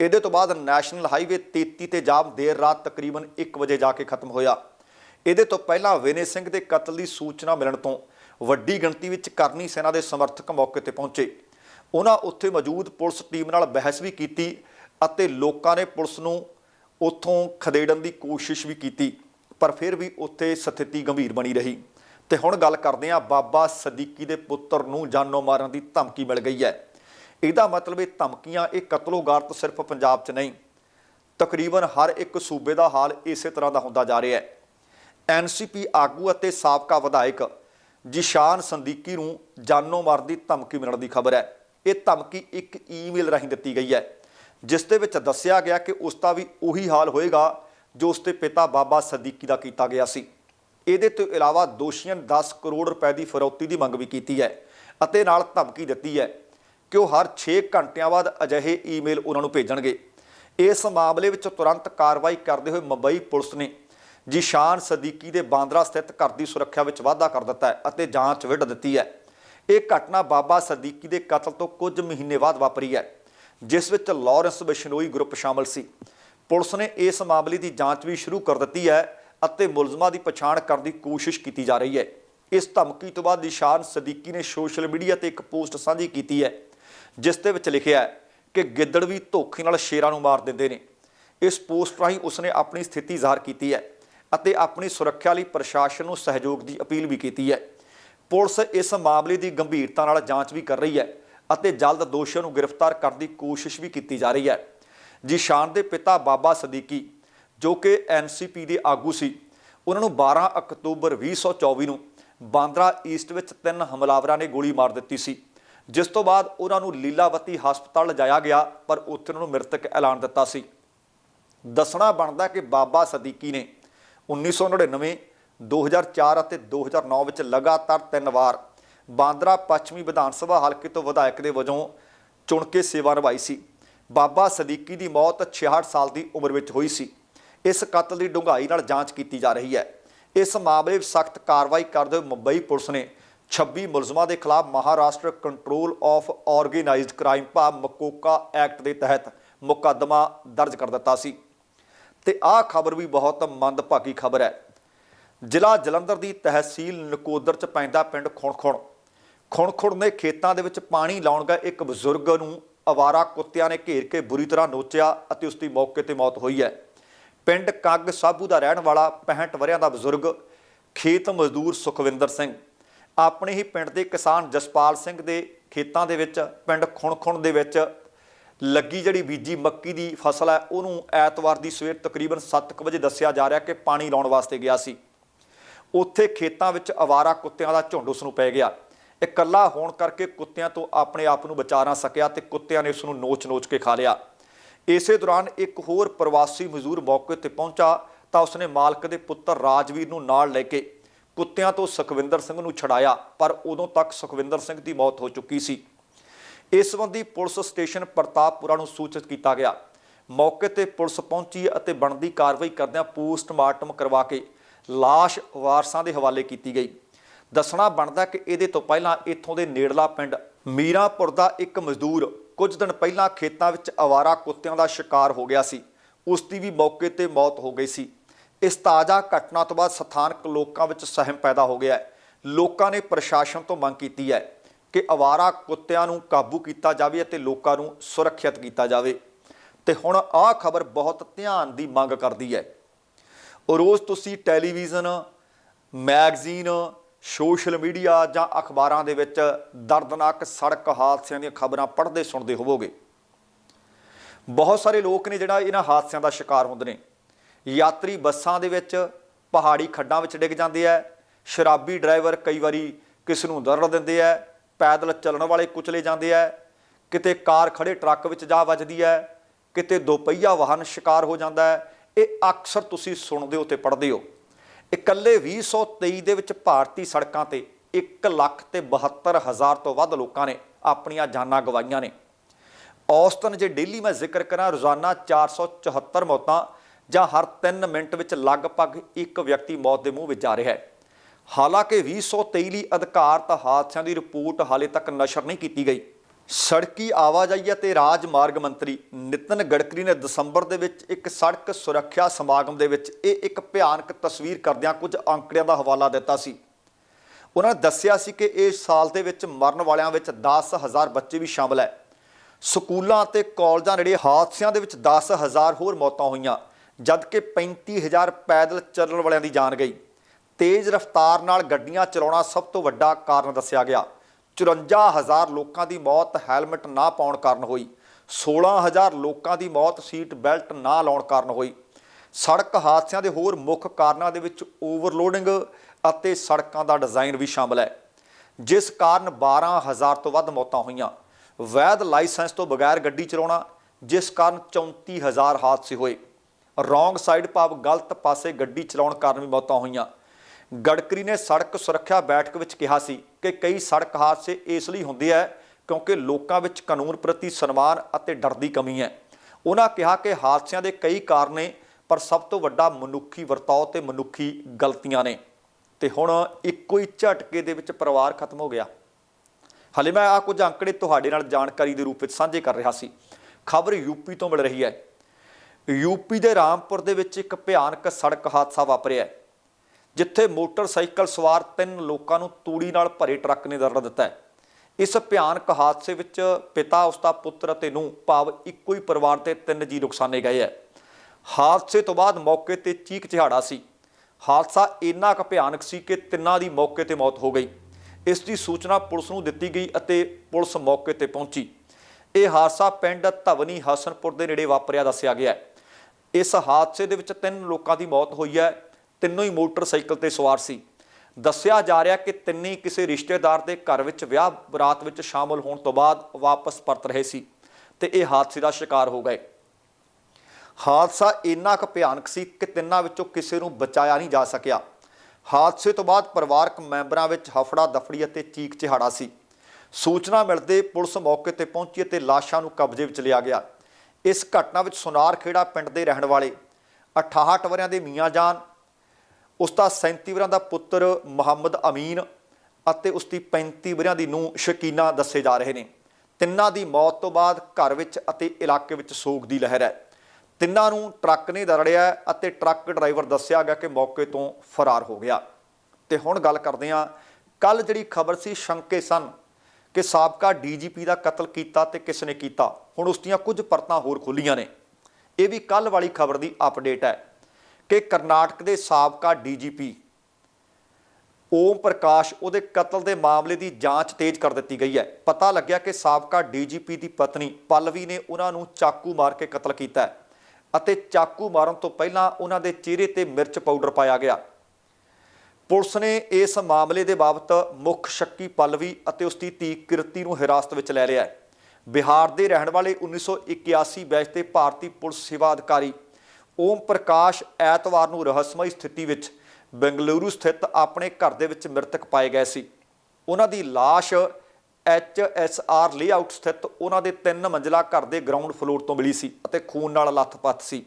ਇਹਦੇ ਤੋਂ ਬਾਅਦ ਨੈਸ਼ਨਲ ਹਾਈਵੇ 33 ਤੇ ਜਾਮ ਦੇਰ ਰਾਤ ਤਕਰੀਬਨ 1 ਵਜੇ ਜਾ ਕੇ ਖਤਮ ਹੋਇਆ। ਇਹਦੇ ਤੋਂ ਪਹਿਲਾਂ ਵਿਨੇ ਸਿੰਘ ਦੇ ਕਤਲ ਦੀ ਸੂਚਨਾ ਮਿਲਣ ਤੋਂ ਵੱਡੀ ਗਿਣਤੀ ਵਿੱਚ ਕਰਨੀ ਸੈਨਾ ਦੇ ਸਮਰਥਕ ਮੌਕੇ ਤੇ ਪਹੁੰਚੇ। ਉਹਨਾਂ ਉੱਥੇ ਮੌਜੂਦ ਪੁਲਿਸ ਟੀਮ ਨਾਲ ਬਹਿਸ ਵੀ ਕੀਤੀ ਅਤੇ ਲੋਕਾਂ ਨੇ ਪੁਲਿਸ ਨੂੰ ਉੱਥੋਂ ਖਦੇੜਨ ਦੀ ਕੋਸ਼ਿਸ਼ ਵੀ ਕੀਤੀ, ਪਰ ਫਿਰ ਵੀ ਉੱਥੇ ਸਥਿਤੀ ਗੰਭੀਰ ਬਣੀ ਰਹੀ। ਤੇ ਹੁਣ ਗੱਲ ਕਰਦੇ ਹਾਂ ਬਾਬਾ ਸਦੀਕੀ ਦੇ ਪੁੱਤਰ ਨੂੰ ਜਾਨੋਂ ਮਾਰਨ ਦੀ ਧਮਕੀ ਮਿਲ ਗਈ ਹੈ। ਇਹਦਾ ਮਤਲਬ ਇਹ ਧਮਕੀਆਂ, ਇਹ ਕਤਲੋਗਾਰਤ ਸਿਰਫ ਪੰਜਾਬ 'ਚ ਨਹੀਂ, ਤਕਰੀਬਨ ਹਰ ਇੱਕ ਸੂਬੇ ਦਾ ਹਾਲ ਇਸੇ ਤਰ੍ਹਾਂ ਦਾ ਹੁੰਦਾ ਜਾ ਰਿਹਾ ਹੈ। ਐਨਸੀਪੀ ਆਗੂ ਅਤੇ ਸਾਬਕਾ ਵਿਧਾਇਕ ਜਿਸ਼ਾਨ ਸੰਦੀਕੀ ਨੂੰ ਜਾਨੋਂ ਮਾਰਨ ਦੀ ਧਮਕੀ ਮਿਲਣ ਦੀ ਖਬਰ ਹੈ। ਇਹ ਧਮਕੀ ਇੱਕ ਈਮੇਲ ਰਾਹੀਂ ਦਿੱਤੀ ਗਈ ਹੈ, ਜਿਸ ਦੇ ਵਿੱਚ ਦੱਸਿਆ ਗਿਆ ਕਿ ਉਸ ਦਾ ਵੀ ਉਹੀ ਹਾਲ ਹੋਏਗਾ ਜੋ ਉਸ ਦੇ ਪਿਤਾ ਬਾਬਾ ਸਦੀਕੀ ਦਾ ਕੀਤਾ ਗਿਆ ਸੀ। ਇਹਦੇ ਤੋਂ ਇਲਾਵਾ ਦੋਸ਼ੀਆਂ ਨੇ 10 ਕਰੋੜ ਰੁਪਏ ਦੀ ਫਰੌਤੀ ਦੀ ਮੰਗ ਵੀ ਕੀਤੀ ਹੈ ਅਤੇ ਨਾਲ ਧਮਕੀ ਦਿੱਤੀ ਹੈ ਕਿ ਉਹ ਹਰ 6 ਘੰਟਿਆਂ ਬਾਅਦ ਅਜਿਹੇ ਈਮੇਲ ਉਹਨਾਂ ਨੂੰ ਭੇਜਣਗੇ। ਇਸ ਮਾਮਲੇ ਵਿੱਚ ਤੁਰੰਤ ਕਾਰਵਾਈ ਕਰਦੇ ਹੋਏ ਮੁੰਬਈ ਪੁਲਿਸ ਨੇ ਜਿਸ਼ਾਨ ਸਦੀਕੀ ਦੇ ਬਾਂਦਰਾ ਸਥਿਤ ਘਰ ਦੀ ਸੁਰੱਖਿਆ ਵਿੱਚ ਵਾਧਾ ਕਰ ਦਿੱਤਾ ਹੈ ਅਤੇ ਜਾਂਚ ਵਿੱਢ ਦਿੱਤੀ ਹੈ। ਇਹ ਘਟਨਾ ਬਾਬਾ ਸਦੀਕੀ ਦੇ ਕਤਲ ਤੋਂ ਕੁਝ ਮਹੀਨੇ ਬਾਅਦ ਵਾਪਰੀ ਹੈ, ਜਿਸ ਵਿੱਚ ਲਾਰੈਂਸ ਬਿਸ਼ਨੋਈ ਗਰੁੱਪ ਸ਼ਾਮਲ ਸੀ। ਪੁਲਿਸ ਨੇ ਇਸ ਮਾਮਲੇ ਦੀ ਜਾਂਚ ਵੀ ਸ਼ੁਰੂ ਕਰ ਦਿੱਤੀ ਹੈ ਅਤੇ ਮੁਲਜ਼ਮਾਂ ਦੀ ਪਛਾਣ ਕਰਨ ਦੀ ਕੋਸ਼ਿਸ਼ ਕੀਤੀ ਜਾ ਰਹੀ ਹੈ। ਇਸ ਧਮਕੀ ਤੋਂ ਬਾਅਦ ਨਿਸ਼ਾਨ ਸਦੀਕੀ ਨੇ ਸੋਸ਼ਲ ਮੀਡੀਆ ਤੇ ਇੱਕ ਪੋਸਟ ਸਾਂਝੀ ਕੀਤੀ ਹੈ, ਜਿਸ ਦੇ ਵਿੱਚ ਲਿਖਿਆ ਹੈ ਕਿ ਗਿੱਦੜ ਵੀ ਧੋਖੇ ਨਾਲ ਸ਼ੇਰਾਂ ਨੂੰ ਮਾਰ ਦਿੰਦੇ ਨੇ। ਇਸ ਪੋਸਟ ਰਾਹੀਂ ਉਸਨੇ ਆਪਣੀ ਸਥਿਤੀ ਜ਼ਾਹਰ ਕੀਤੀ ਹੈ। ਅਤੇ ਆਪਣੀ ਸੁਰੱਖਿਆ ਲਈ ਪ੍ਰਸ਼ਾਸਨ ਨੂੰ ਸਹਿਯੋਗ ਦੀ ਅਪੀਲ ਵੀ ਕੀਤੀ ਹੈ। ਪੁਲਿਸ ਇਸ ਮਾਮਲੇ ਦੀ ਗੰਭੀਰਤਾ ਨਾਲ ਜਾਂਚ ਵੀ ਕਰ ਰਹੀ ਹੈ ਅਤੇ ਜਲਦ ਦੋਸ਼ੀਆਂ ਨੂੰ ਗ੍ਰਿਫਤਾਰ ਕਰਨ ਦੀ ਕੋਸ਼ਿਸ਼ ਵੀ ਕੀਤੀ ਜਾ ਰਹੀ ਹੈ। ਜਿਸ਼ਾਨ ਦੇ ਪਿਤਾ ਬਾਬਾ ਸਦੀਕੀ, ਜੋ ਕਿ ਐਨਸੀਪੀ ਦੇ ਆਗੂ ਸੀ, ਉਹਨਾਂ ਨੂੰ 12 ਅਕਤੂਬਰ 2024 ਨੂੰ ਬਾਂਦਰਾ ਈਸਟ ਵਿੱਚ ਤਿੰਨ ਹਮਲਾਵਰਾਂ ਨੇ ਗੋਲੀ ਮਾਰ ਦਿੱਤੀ ਸੀ। ਜਿਸ ਤੋਂ ਬਾਅਦ ਉਹਨਾਂ ਨੂੰ ਲੀਲਾਵਤੀ ਹਸਪਤਾਲ ਲਿਜਾਇਆ ਗਿਆ, ਪਰ ਉੱਥੇ ਉਹਨਾਂ ਨੂੰ ਮ੍ਰਿਤਕ ਐਲਾਨ ਦਿੱਤਾ ਸੀ। ਦੱਸਣਾ ਬਣਦਾ ਕਿ ਬਾਬਾ ਸਦੀਕੀ ਨੇ 1999 2004 ਅਤੇ 2009 ਵਿੱਚ ਲਗਾਤਾਰ ਤਿੰਨ ਵਾਰ ਬਾਂਦਰਾ ਪੱਛਮੀ ਵਿਧਾਨ ਸਭਾ ਹਲਕੇ ਤੋਂ ਵਿਧਾਇਕ ਦੇ ਵਜੋਂ ਚੁਣ ਕੇ ਸੇਵਾ ਨਿਭਾਈ ਸੀ। ਬਾਬਾ ਸਦੀਕੀ ਦੀ ਮੌਤ 66 ਸਾਲ ਦੀ ਉਮਰ ਵਿੱਚ ਹੋਈ ਸੀ। ਇਸ ਕਤਲ ਦੀ ਡੂੰਘਾਈ ਨਾਲ ਜਾਂਚ ਕੀਤੀ ਜਾ ਰਹੀ ਹੈ। ਇਸ ਮਾਮਲੇ ਵਿੱਚ ਸਖਤ ਕਾਰਵਾਈ ਕਰਦੇ ਹੋਏ ਮੁੰਬਈ ਪੁਲਿਸ ਨੇ 26 ਮੁਲਜ਼ਮਾਂ ਦੇ ਖਿਲਾਫ Maharashtra control of organised crime ਭਾਵ ਮਕੋਕਾ ਐਕਟ ਦੇ ਤਹਿਤ ਮੁਕੱਦਮਾ ਦਰਜ ਕਰ ਦਿੱਤਾ ਸੀ। ਤੇ ਆਹ ਖਬਰ ਵੀ ਬਹੁਤ ਮੰਦਭਾਗੀ ਖਬਰ ਹੈ। ਜ਼ਿਲ੍ਹਾ ਜਲੰਧਰ ਦੀ ਤਹਿਸੀਲ ਨਕੋਦਰ ਚ ਪੈਂਦਾ ਪਿੰਡ ਖੁਣਖੁਣ। ਖੁਣਖੁਣ ਦੇ ਖੇਤਾਂ ਦੇ ਵਿੱਚ ਪਾਣੀ ਲਾਉਣ ਗਏ ਇੱਕ ਬਜ਼ੁਰਗ ਨੂੰ ਅਵਾਰਾ ਕੁੱਤਿਆਂ ਨੇ ਘੇਰ ਕੇ ਬੁਰੀ ਤਰ੍ਹਾਂ ਨੋਚਿਆ ਅਤੇ ਉਸ ਦੀ ਮੌਕੇ ਤੇ ਮੌਤ ਹੋਈ ਹੈ। ਪਿੰਡ ਕੱਗ ਸਾਬੂ ਦਾ ਰਹਿਣ ਵਾਲਾ 65 ਵਰਿਆਂ ਦਾ ਬਜ਼ੁਰਗ ਖੇਤ ਮਜ਼ਦੂਰ ਸੁਖਵਿੰਦਰ ਸਿੰਘ। ਆਪਣੇ ਹੀ ਪਿੰਡ ਦੇ ਕਿਸਾਨ ਜਸਪਾਲ ਸਿੰਘ ਦੇ ਖੇਤਾਂ ਦੇ ਵਿੱਚ, ਪਿੰਡ ਖੁਣਖੁਣ ਦੇ ਵਿੱਚ ਲੱਗੀ ਜਿਹੜੀ ਬੀਜੀ ਮੱਕੀ ਦੀ ਫਸਲ ਹੈ, ਉਹਨੂੰ ਐਤਵਾਰ ਦੀ ਸਵੇਰ ਤਕਰੀਬਨ 7:00 ਵਜੇ ਦੱਸਿਆ ਜਾ ਰਿਹਾ ਕਿ ਪਾਣੀ ਲਾਉਣ ਵਾਸਤੇ ਗਿਆ ਸੀ। ਉੱਥੇ ਖੇਤਾਂ ਵਿੱਚ ਅਵਾਰਾ ਕੁੱਤਿਆਂ ਦਾ ਝੁੰਡ ਉਸ ਨੂੰ ਪੈ ਗਿਆ। ਇਕੱਲਾ ਹੋਣ ਕਰਕੇ ਕੁੱਤਿਆਂ ਤੋਂ ਆਪਣੇ ਆਪ ਨੂੰ ਬਚਾ ਨਾ ਸਕਿਆ ਤੇ ਕੁੱਤਿਆਂ ਨੇ ਉਸ ਨੂੰ ਨੋਚ-ਨੋਚ ਕੇ ਖਾ ਲਿਆ। ਇਸੇ ਦੌਰਾਨ ਇੱਕ ਹੋਰ ਪ੍ਰਵਾਸੀ ਮਜ਼ਦੂਰ ਮੌਕੇ ਤੇ ਪਹੁੰਚਾ ਤਾਂ ਉਸਨੇ ਮਾਲਕ ਦੇ ਪੁੱਤਰ ਰਾਜਵੀਰ ਨੂੰ ਨਾਲ ਲੈ ਕੇ ਕੁੱਤਿਆਂ ਤੋਂ ਸੁਖਵਿੰਦਰ ਸਿੰਘ ਨੂੰ ਛਡਾਇਆ, ਪਰ ਉਦੋਂ ਤੱਕ ਸੁਖਵਿੰਦਰ ਸਿੰਘ ਦੀ ਮੌਤ ਹੋ ਚੁੱਕੀ ਸੀ। ਇਸ ਸੰਬੰਧੀ ਪੁਲਿਸ ਸਟੇਸ਼ਨ ਪ੍ਰਤਾਪਪੁਰਾ ਨੂੰ ਸੂਚਿਤ ਕੀਤਾ ਗਿਆ। ਮੌਕੇ ਤੇ ਪੁਲਿਸ ਪਹੁੰਚੀ ਅਤੇ ਬਣਦੀ ਕਾਰਵਾਈ ਕਰਦਿਆਂ ਪੋਸਟਮਾਰਟਮ ਕਰਵਾ ਕੇ ਲਾਸ਼ ਵਾਰਸਾਂ ਦੇ ਹਵਾਲੇ ਕੀਤੀ ਗਈ। ਦੱਸਣਾ ਬਣਦਾ ਕਿ ਇਹਦੇ ਤੋਂ ਪਹਿਲਾਂ ਇੱਥੋਂ ਦੇ ਨੇੜਲਾ ਪਿੰਡ ਮੀਰਾਂਪੁਰ ਦਾ ਇੱਕ ਮਜ਼ਦੂਰ ਕੁਝ ਦਿਨ ਪਹਿਲਾਂ ਖੇਤਾਂ ਵਿੱਚ ਆਵਾਰਾ ਕੁੱਤਿਆਂ ਦਾ ਸ਼ਿਕਾਰ ਹੋ ਗਿਆ ਸੀ। ਉਸ ਦੀ ਵੀ ਮੌਕੇ ਤੇ ਮੌਤ ਹੋ ਗਈ ਸੀ। ਇਸ ਤਾਜ਼ਾ ਘਟਨਾ ਤੋਂ ਬਾਅਦ ਸਥਾਨਕ ਲੋਕਾਂ ਵਿੱਚ ਸਹਿਮ ਪੈਦਾ ਹੋ ਗਿਆ ਹੈ। ਲੋਕਾਂ ਨੇ ਪ੍ਰਸ਼ਾਸਨ ਤੋਂ ਮੰਗ ਕੀਤੀ ਹੈ। ਕਿ ਅਵਾਰਾ ਕੁੱਤਿਆਂ ਨੂੰ ਕਾਬੂ ਕੀਤਾ ਜਾਵੇ ਅਤੇ ਲੋਕਾਂ ਨੂੰ ਸੁਰੱਖਿਅਤ ਕੀਤਾ ਜਾਵੇ। ਤੇ ਹੁਣ ਆਹ ਖਬਰ ਬਹੁਤ ਧਿਆਨ ਦੀ ਮੰਗ ਕਰਦੀ ਹੈ। ਰੋਜ਼ ਤੁਸੀਂ ਟੈਲੀਵਿਜ਼ਨ, ਮੈਗਜ਼ੀਨ, ਸੋਸ਼ਲ ਮੀਡੀਆ ਜਾਂ ਅਖਬਾਰਾਂ ਦੇ ਵਿੱਚ ਦਰਦਨਾਕ ਸੜਕ ਹਾਦਸਿਆਂ ਦੀਆਂ ਖਬਰਾਂ ਪੜ੍ਹਦੇ ਸੁਣਦੇ ਹੋਵੋਗੇ। ਬਹੁਤ ਸਾਰੇ ਲੋਕ ਨੇ ਜਿਹੜਾ ਇਹਨਾਂ ਹਾਦਸਿਆਂ ਦਾ ਸ਼ਿਕਾਰ ਹੁੰਦੇ ਨੇ। ਯਾਤਰੀ ਬੱਸਾਂ ਦੇ ਵਿੱਚ ਪਹਾੜੀ ਖੱਡਾਂ ਵਿੱਚ ਡਿੱਗ ਜਾਂਦੇ ਆ। ਸ਼ਰਾਬੀ ਡਰਾਈਵਰ ਕਈ ਵਾਰੀ ਕਿਸ ਨੂੰ ਦਰੜ ਦਿੰਦੇ ਆ। ਪੈਦਲ ਚੱਲਣ ਵਾਲੇ ਕੁਚਲੇ ਜਾਂਦੇ ਆ ਕਿਤੇ ਕਾਰ ਖੜੇ ਟਰੱਕ ਵਿੱਚ ਜਾ ਵੱਜਦੀ ਹੈ ਕਿਤੇ ਦੋਪਹੀਆ ਵਾਹਨ ਸ਼ਿਕਾਰ ਹੋ ਜਾਂਦਾ ਹੈ ਇਹ ਅਕਸਰ ਤੁਸੀਂ ਸੁਣਦੇ ਹੋ ਤੇ ਪੜ੍ਹਦੇ ਹੋ। ਇਕੱਲੇ 2023 ਦੇ ਵਿੱਚ ਭਾਰਤੀ ਸੜਕਾਂ ਤੇ 1 ਲੱਖ ਤੇ 72 ਹਜ਼ਾਰ ਤੋਂ ਵੱਧ ਲੋਕਾਂ ਨੇ ਆਪਣੀਆਂ ਜਾਨਾਂ ਗਵਾਈਆਂ ਨੇ। ਔਸਤਨ, ਜੇ ਡੇਲੀ ਮੈਂ ਜ਼ਿਕਰ ਕਰਾਂ, ਰੋਜ਼ਾਨਾ 474 ਮੌਤਾਂ ਜਾਂ ਹਰ 3 ਮਿੰਟ ਵਿੱਚ ਲਗਭਗ ਇੱਕ ਵਿਅਕਤੀ ਮੌਤ ਦੇ ਮੂੰਹ ਵਿੱਚ ਜਾ ਰਿਹਾ ਹੈ। ਹਾਲਾਂਕਿ 2023 ਲਈ ਅਧਿਕਾਰਤ ਹਾਦਸਿਆਂ ਦੀ ਰਿਪੋਰਟ ਹਾਲੇ ਤੱਕ ਨਸ਼ਰ ਨਹੀਂ ਕੀਤੀ ਗਈ। ਸੜਕੀ ਆਵਾਜਾਈ ਅਤੇ ਰਾਜਮਾਰਗ ਮੰਤਰੀ ਨਿਤਨ ਗਡਕਰੀ ਨੇ ਦਸੰਬਰ ਦੇ ਵਿੱਚ ਇੱਕ ਸੜਕ ਸੁਰੱਖਿਆ ਸਮਾਗਮ ਦੇ ਵਿੱਚ ਇਹ ਇੱਕ ਭਿਆਨਕ ਤਸਵੀਰ ਕਰਦਿਆਂ ਕੁਝ ਅੰਕੜਿਆਂ ਦਾ ਹਵਾਲਾ ਦਿੱਤਾ ਸੀ। ਉਹਨਾਂ ਨੇ ਦੱਸਿਆ ਸੀ ਕਿ ਇਸ ਸਾਲ ਦੇ ਵਿੱਚ ਮਰਨ ਵਾਲਿਆਂ ਵਿੱਚ 10000 ਬੱਚੇ ਵੀ ਸ਼ਾਮਲ ਹੈ। ਸਕੂਲਾਂ ਅਤੇ ਕਾਲਜਾਂ ਨੇੜੇ ਹਾਦਸਿਆਂ ਦੇ ਵਿੱਚ 10000 ਹੋਰ ਮੌਤਾਂ ਹੋਈਆਂ, ਜਦਕਿ 35000 ਪੈਦਲ ਚੱਲਣ ਵਾਲਿਆਂ ਦੀ ਜਾਨ ਗਈ। ਤੇਜ਼ ਰਫ਼ਤਾਰ ਨਾਲ ਗੱਡੀਆਂ ਚਲਾਉਣਾ ਸਭ ਤੋਂ ਵੱਡਾ ਕਾਰਨ ਦੱਸਿਆ ਗਿਆ। 54000 ਲੋਕਾਂ ਦੀ ਮੌਤ, ਹੈਲਮਟ ਨਾ ਪਾਉਣ ਕਾਰਨ ਹੋਈ। 16000 ਲੋਕਾਂ ਦੀ ਮੌਤ, ਸੀਟ ਬੈਲਟ ਨਾ ਲਾਉਣ ਕਾਰਨ ਹੋਈ। ਸੜਕ ਹਾਦਸਿਆਂ ਦੇ ਹੋਰ ਮੁੱਖ ਕਾਰਨਾਂ ਦੇ ਵਿੱਚ ਓਵਰਲੋਡਿੰਗ ਅਤੇ ਸੜਕਾਂ ਦਾ ਡਿਜ਼ਾਈਨ ਵੀ ਸ਼ਾਮਲ ਹੈ। ਜਿਸ ਕਾਰਨ 12000 ਤੋਂ ਵੱਧ ਮੌਤਾਂ ਹੋਈਆਂ। ਵੈਧ ਲਾਇਸੈਂਸ ਤੋਂ ਬਗੈਰ ਗੱਡੀ ਚਲਾਉਣਾ, ਜਿਸ ਕਾਰਨ 34000 ਹਾਦਸੇ ਹੋਏ। ਰੋਂਗ ਸਾਈਡ ਭਾਵ ਗਲਤ ਪਾਸੇ ਗੱਡੀ ਚਲਾਉਣ ਕਾਰਨ ਵੀ ਮੌਤਾਂ ਹੋਈਆਂ। ਗਡਕਰੀ ਨੇ ਸੜਕ ਸੁਰੱਖਿਆ ਬੈਠਕ ਵਿੱਚ ਕਿਹਾ ਸੀ ਕਿ ਕਈ ਸੜਕ ਹਾਦਸੇ ਇਸ ਲਈ ਹੁੰਦੇ ਹੈ ਕਿਉਂਕਿ ਲੋਕਾਂ ਵਿੱਚ ਕਾਨੂੰਨ ਪ੍ਰਤੀ ਸਨਮਾਨ ਅਤੇ ਡਰ ਦੀ ਕਮੀ ਹੈ। ਉਹਨਾਂ ਕਿਹਾ ਕਿ ਹਾਦਸਿਆਂ ਦੇ ਕਈ ਕਾਰਨ ਨੇ ਪਰ ਸਭ ਤੋਂ ਵੱਡਾ ਮਨੁੱਖੀ ਵਰਤਾਓ ਤੇ ਮਨੁੱਖੀ ਗਲਤੀਆਂ ਨੇ। ਤੇ ਹੁਣ ਇੱਕੋ ਹੀ ਝਟਕੇ ਦੇ ਵਿੱਚ ਪਰਿਵਾਰ ਖਤਮ ਹੋ ਗਿਆ। ਹਲੇ ਮੈਂ ਆ ਕੁਝ ਅੰਕੜੇ ਤੁਹਾਡੇ ਨਾਲ ਜਾਣਕਾਰੀ ਦੇ ਰੂਪ ਵਿੱਚ ਸਾਂਝੇ ਕਰ ਰਿਹਾ ਸੀ। ਖਬਰ ਯੂਪੀ ਤੋਂ ਮਿਲ ਰਹੀ ਹੈ। ਯੂਪੀ ਦੇ ਰਾਮਪੁਰ ਦੇ ਵਿੱਚ ਇੱਕ ਭਿਆਨਕ ਸੜਕ ਹਾਦਸਾ ਵਾਪਰਿਆ ਹੈ, ਜਿੱਥੇ ਮੋਟਰਸਾਈਕਲ ਸਵਾਰ ਤਿੰਨ ਲੋਕਾਂ ਨੂੰ ਤੂੜੀ ਨਾਲ ਭਰੇ ਟਰੱਕ ਨੇ ਦਰੜ ਦਿੱਤਾ ਹੈ। ਇਸ ਭਿਆਨਕ ਹਾਦਸੇ ਵਿੱਚ ਪਿਤਾ ਉਸਦਾ ਪੁੱਤਰ ਅਤੇ ਨੂੰਹ ਭਾਵ ਇੱਕੋ ਹੀ ਪਰਿਵਾਰ ਦੇ ਤਿੰਨ ਜੀ ਨੁਕਸਾਨੇ ਗਏ ਹੈ। ਹਾਦਸੇ ਤੋਂ ਬਾਅਦ ਮੌਕੇ ਤੇ ਚੀਕ ਚਿਹਾੜਾ ਸੀ। ਹਾਦਸਾ ਇੰਨਾ ਕੁ ਭਿਆਨਕ ਸੀ ਕਿ ਤਿੰਨਾਂ ਦੀ ਮੌਕੇ ਤੇ ਮੌਤ ਹੋ ਗਈ। ਇਸ ਦੀ ਸੂਚਨਾ ਪੁਲਿਸ ਨੂੰ ਦਿੱਤੀ ਗਈ ਅਤੇ ਪੁਲਿਸ ਮੌਕੇ ਤੇ ਪਹੁੰਚੀ। ਇਹ ਹਾਦਸਾ ਪਿੰਡ ਧਵਨੀ ਹਸਨਪੁਰ ਦੇ ਨੇੜੇ ਵਾਪਰਿਆ ਦੱਸਿਆ ਗਿਆ ਹੈ। ਇਸ ਹਾਦਸੇ ਦੇ ਵਿੱਚ ਤਿੰਨ ਲੋਕਾਂ ਦੀ ਮੌਤ ਹੋਈ ਹੈ। ਤਿੰਨੋਂ ਹੀ ਮੋਟਰਸਾਈਕਲ ਤੇ ਸਵਾਰ ਸੀ। ਦੱਸਿਆ ਜਾ ਰਿਹਾ ਕਿ ਤਿੰਨੇ ਕਿਸੇ ਰਿਸ਼ਤੇਦਾਰ ਦੇ ਘਰ ਵਿੱਚ ਵਿਆਹ ਬਰਾਤ ਵਿੱਚ ਸ਼ਾਮਲ ਹੋਣ ਤੋਂ ਬਾਅਦ ਵਾਪਸ ਪਰਤ ਰਹੇ ਸੀ ਤੇ ਇਹ ਹਾਦਸੇ ਦਾ ਸ਼ਿਕਾਰ ਹੋ ਗਏ। ਹਾਦਸਾ ਇੰਨਾ ਕੁ ਭਿਆਨਕ ਸੀ ਕਿ ਤਿੰਨਾਂ ਵਿੱਚੋਂ ਕਿਸੇ ਨੂੰ ਬਚਾਇਆ ਨਹੀਂ ਜਾ ਸਕਿਆ। ਹਾਦਸੇ ਤੋਂ ਬਾਅਦ ਪਰਿਵਾਰਕ ਮੈਂਬਰਾਂ ਵਿੱਚ ਹਫੜਾ ਦਫੜੀ ਅਤੇ ਚੀਕ ਚਿਹਾੜਾ ਸੀ। ਸੂਚਨਾ ਮਿਲਦੇ ਪੁਲਿਸ ਮੌਕੇ ਤੇ ਪਹੁੰਚੀ ਅਤੇ ਲਾਸ਼ਾਂ ਨੂੰ ਕਬਜ਼ੇ ਵਿੱਚ ਲਿਆ ਗਿਆ। ਇਸ ਘਟਨਾ ਵਿੱਚ ਸੁਨਾਰ ਖੇੜਾ ਪਿੰਡ ਦੇ ਰਹਿਣ ਵਾਲੇ 68 ਵਰਿਆਂ ਦੇ ਮੀਆਂ ਜਾਨ ਉਸ ਦਾ 37 ਵਰਿਆਂ ਦਾ ਪੁੱਤਰ ਮੁਹੰਮਦ ਅਮੀਨ ਅਤੇ ਉਸ ਦੀ 35 ਵਰਿਆਂ ਦੀ ਨੂੰਹ ਸ਼ਕੀਨਾ ਦੱਸੇ ਜਾ ਰਹੇ ਨੇ। ਤਿੰਨਾਂ ਦੀ ਮੌਤ ਤੋਂ ਬਾਅਦ ਘਰ ਵਿੱਚ ਅਤੇ ਇਲਾਕੇ ਵਿੱਚ ਸੋਗ ਦੀ ਲਹਿਰ ਹੈ। ਤਿੰਨਾਂ ਨੂੰ ਟਰੱਕ ਨੇ ਦਰੜਿਆ ਅਤੇ ਟਰੱਕ ਡਰਾਈਵਰ ਦੱਸਿਆ ਗਿਆ ਕਿ ਮੌਕੇ ਤੋਂ ਫਰਾਰ ਹੋ ਗਿਆ। ਤੇ ਹੁਣ ਗੱਲ ਕਰਦੇ ਹਾਂ ਕੱਲ ਜਿਹੜੀ ਖਬਰ ਸੀ, ਸ਼ੰਕੇ ਸਨ ਕਿ ਸਾਬਕਾ ਡੀਜੀਪੀ ਦਾ ਕਤਲ ਕੀਤਾ ਤੇ ਕਿਸ ਨੇ ਕੀਤਾ। ਹੁਣ ਉਸ ਦੀਆਂ ਕੁਝ ਪਰਤਾਂ ਹੋਰ ਖੁੱਲੀਆਂ ਨੇ। ਇਹ ਵੀ ਕੱਲ ਵਾਲੀ ਖਬਰ ਦੀ ਅਪਡੇਟ ਹੈ। ਕਿ ਕਰਨਾਟਕ ਦੇ ਸਾਬਕਾ ਡੀਜੀਪੀ ਓਮ ਪ੍ਰਕਾਸ਼ ਉਹਦੇ ਕਤਲ ਦੇ ਮਾਮਲੇ ਦੀ ਜਾਂਚ ਤੇਜ਼ ਕਰ ਦਿੱਤੀ ਗਈ ਹੈ। ਪਤਾ ਲੱਗਿਆ ਕਿ ਸਾਬਕਾ ਡੀਜੀਪੀ ਦੀ ਪਤਨੀ ਪਲਵੀ ਨੇ ਉਹਨਾਂ ਨੂੰ ਚਾਕੂ ਮਾਰ ਕੇ ਕਤਲ ਕੀਤਾ ਅਤੇ ਚਾਕੂ ਮਾਰਨ ਤੋਂ ਪਹਿਲਾਂ ਉਹਨਾਂ ਦੇ ਚਿਹਰੇ ਤੇ ਮਿਰਚ ਪਾਊਡਰ ਪਾਇਆ ਗਿਆ। ਪੁਲਿਸ ਨੇ ਇਸ ਮਾਮਲੇ ਦੇ ਬਾਬਤ ਮੁੱਖ ਸ਼ੱਕੀ ਪਲਵੀ ਅਤੇ ਉਸ ਦੀ ਧੀ ਕਿਰਤੀ ਨੂੰ ਹਿਰਾਸਤ ਵਿੱਚ ਲੈ ਲਿਆ ਹੈ। ਬਿਹਾਰ ਦੇ ਰਹਿਣ ਵਾਲੇ 1981 ਬੈਚ ਦੇ ਭਾਰਤੀ ਪੁਲਿਸ ਸੇਵਾ ਅਧਿਕਾਰੀ ਓਮ ਪ੍ਰਕਾਸ਼ ਐਤਵਾਰ ਨੂੰ ਰਹੱਸਮਈ ਸਥਿਤੀ ਵਿੱਚ ਬੰਗਲੁਰੂ ਸਥਿਤ ਆਪਣੇ ਘਰ ਦੇ ਵਿੱਚ ਮ੍ਰਿਤਕ ਪਾਏ ਗਏ ਸੀ। ਉਹਨਾਂ ਦੀ ਲਾਸ਼ ਐਚਐਸਆਰ ਲੇਆਊਟ ਸਥਿਤ ਉਹਨਾਂ ਦੇ ਤਿੰਨ ਮੰਜ਼ਲਾ ਘਰ ਦੇ ਗਰਾਊਂਡ ਫਲੋਰ ਤੋਂ ਮਿਲੀ ਸੀ ਅਤੇ ਖੂਨ ਨਾਲ ਲੱਥਪੱਥ ਸੀ।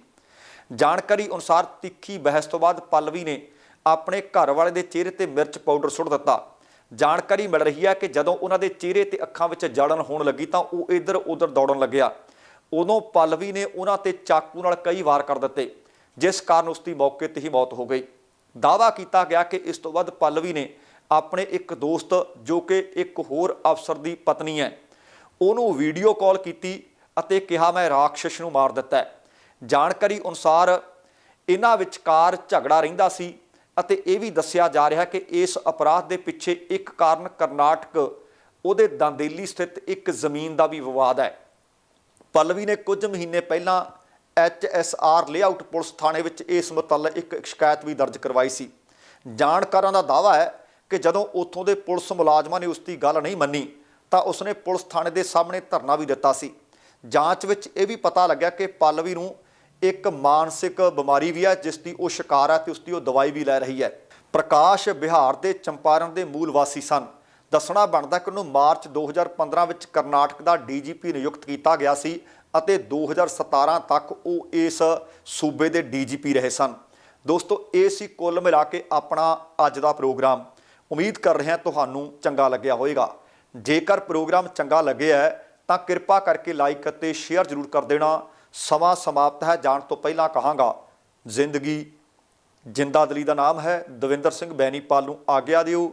ਜਾਣਕਾਰੀ ਅਨੁਸਾਰ ਤਿੱਖੀ ਬਹਿਸ ਤੋਂ ਬਾਅਦ ਪੱਲਵੀ ਨੇ ਆਪਣੇ ਘਰ ਵਾਲੇ ਦੇ ਚਿਹਰੇ ਤੇ ਮਿਰਚ ਪਾਊਡਰ ਸੁੱਟ ਦਿੱਤਾ। ਜਾਣਕਾਰੀ ਮਿਲ ਰਹੀ ਹੈ ਕਿ ਜਦੋਂ ਉਹਨਾਂ ਦੇ ਚਿਹਰੇ ਤੇ ਅੱਖਾਂ ਵਿੱਚ ਜਲਨ ਹੋਣ ਲੱਗੀ ਤਾਂ ਉਹ ਇੱਧਰ ਉੱਧਰ ਦੌੜਨ ਲੱਗਿਆ। ਉਦੋਂ ਪੱਲਵੀ ਨੇ ਉਹਨਾਂ ਤੇ ਚਾਕੂ ਨਾਲ ਕਈ ਵਾਰ ਕਰ ਦਿੱਤੇ, ਜਿਸ ਕਾਰਨ ਉਸ ਦੀ ਮੌਕੇ ਤੇ ਹੀ ਮੌਤ ਹੋ ਗਈ। ਦਾਅਵਾ ਕੀਤਾ ਗਿਆ ਕਿ ਇਸ ਤੋਂ ਬਾਅਦ ਪੱਲਵੀ ਨੇ ਆਪਣੇ ਇੱਕ ਦੋਸਤ, ਜੋ ਕਿ ਇੱਕ ਹੋਰ ਅਫਸਰ ਦੀ ਪਤਨੀ ਹੈ, ਉਹਨੂੰ ਵੀਡੀਓ ਕਾਲ ਕੀਤੀ ਅਤੇ ਕਿਹਾ, ਮੈਂ ਰਾਖਸ਼ ਨੂੰ ਮਾਰ ਦਿੱਤਾ ਜਾਣਕਾਰੀ ਅਨੁਸਾਰ ਇਹਨਾਂ ਵਿਚਕਾਰ ਝਗੜਾ ਰਹਿੰਦਾ ਸੀ ਅਤੇ ਇਹ ਵੀ ਦੱਸਿਆ ਜਾ ਰਿਹਾ ਕਿ ਇਸ ਅਪਰਾਧ ਦੇ ਪਿੱਛੇ ਇੱਕ ਕਾਰਨ ਕਰਨਾਟਕ, ਉਹਦੇ ਦੰਦੇਲੀ ਸਥਿਤ ਇੱਕ ਜ਼ਮੀਨ ਦਾ ਵੀ ਵਿਵਾਦ ਹੈ। ਪੱਲਵੀ ਨੇ ਕੁਝ ਮਹੀਨੇ ਪਹਿਲਾਂ ਐਚਐਸਆਰ ਲੇਆਊਟ ਪੁਲਿਸ ਥਾਣੇ ਵਿੱਚ ਇਸ ਮੁਤਲਕ ਇੱਕ ਸ਼ਿਕਾਇਤ ਵੀ ਦਰਜ ਕਰਵਾਈ ਸੀ। ਜਾਣਕਾਰਾਂ ਦਾ ਦਾਅਵਾ ਹੈ ਕਿ ਜਦੋਂ ਉੱਥੋਂ ਦੇ ਪੁਲਿਸ ਮੁਲਾਜ਼ਮਾਂ ਨੇ ਉਸ ਦੀ ਗੱਲ ਨਹੀਂ ਮੰਨੀ, ਤਾਂ ਉਸਨੇ ਪੁਲਿਸ ਥਾਣੇ ਦੇ ਸਾਹਮਣੇ ਧਰਨਾ ਵੀ ਦਿੱਤਾ ਸੀ। ਜਾਂਚ ਵਿੱਚ ਇਹ ਵੀ ਪਤਾ ਲੱਗਿਆ ਕਿ ਪੱਲਵੀ ਨੂੰ ਇੱਕ ਮਾਨਸਿਕ ਬਿਮਾਰੀ ਵੀ ਹੈ, ਜਿਸ ਦੀ ਉਹ ਸ਼ਿਕਾਰ ਹੈ ਤੇ ਉਸ ਦੀ ਉਹ ਦਵਾਈ ਵੀ ਲੈ ਰਹੀ ਹੈ। ਪ੍ਰਕਾਸ਼ ਬਿਹਾਰ ਦੇ ਚੰਪਾਰਨ ਦੇ ਮੂਲ ਵਾਸੀ ਸਨ। ਦੱਸਣਾ ਬਣਦਾ ਕਿ ਉਹਨੂੰ ਮਾਰਚ 2015 ਵਿੱਚ ਕਰਨਾਟਕ ਦਾ ਡੀਜੀਪੀ ਨਿਯੁਕਤ ਕੀਤਾ ਗਿਆ ਸੀ ਅਤੇ 2017 ਤੱਕ ਉਹ ਇਸ ਸੂਬੇ ਦੇ ਡੀਜੀਪੀ ਰਹੇ ਸਨ। ਦੋਸਤੋ, ਇਹ ਸੀ ਕੁੱਲ ਮਿਲਾ ਕੇ ਆਪਣਾ ਅੱਜ ਦਾ ਪ੍ਰੋਗਰਾਮ। ਉਮੀਦ ਕਰ ਰਹੇ ਹਾਂ ਤੁਹਾਨੂੰ ਚੰਗਾ ਲੱਗਿਆ ਹੋਵੇਗਾ। ਜੇਕਰ ਪ੍ਰੋਗਰਾਮ ਚੰਗਾ ਲੱਗਿਆ ਤਾਂ ਕਿਰਪਾ ਕਰਕੇ ਲਾਈਕ ਅਤੇ ਸ਼ੇਅਰ ਜ਼ਰੂਰ ਕਰ ਦੇਣਾ। ਸਮਾਂ ਸਮਾਪਤ ਹੈ, ਜਾਣ ਤੋਂ ਪਹਿਲਾਂ ਕਹਾਂਗਾ, ਜ਼ਿੰਦਗੀ ਜ਼ਿੰਦਾਦਲੀ ਦਾ ਨਾਮ ਹੈ। ਦਵਿੰਦਰ ਸਿੰਘ ਬੈਨੀਪਾਲ ਨੂੰ ਆਗਿਆ ਦਿਓ।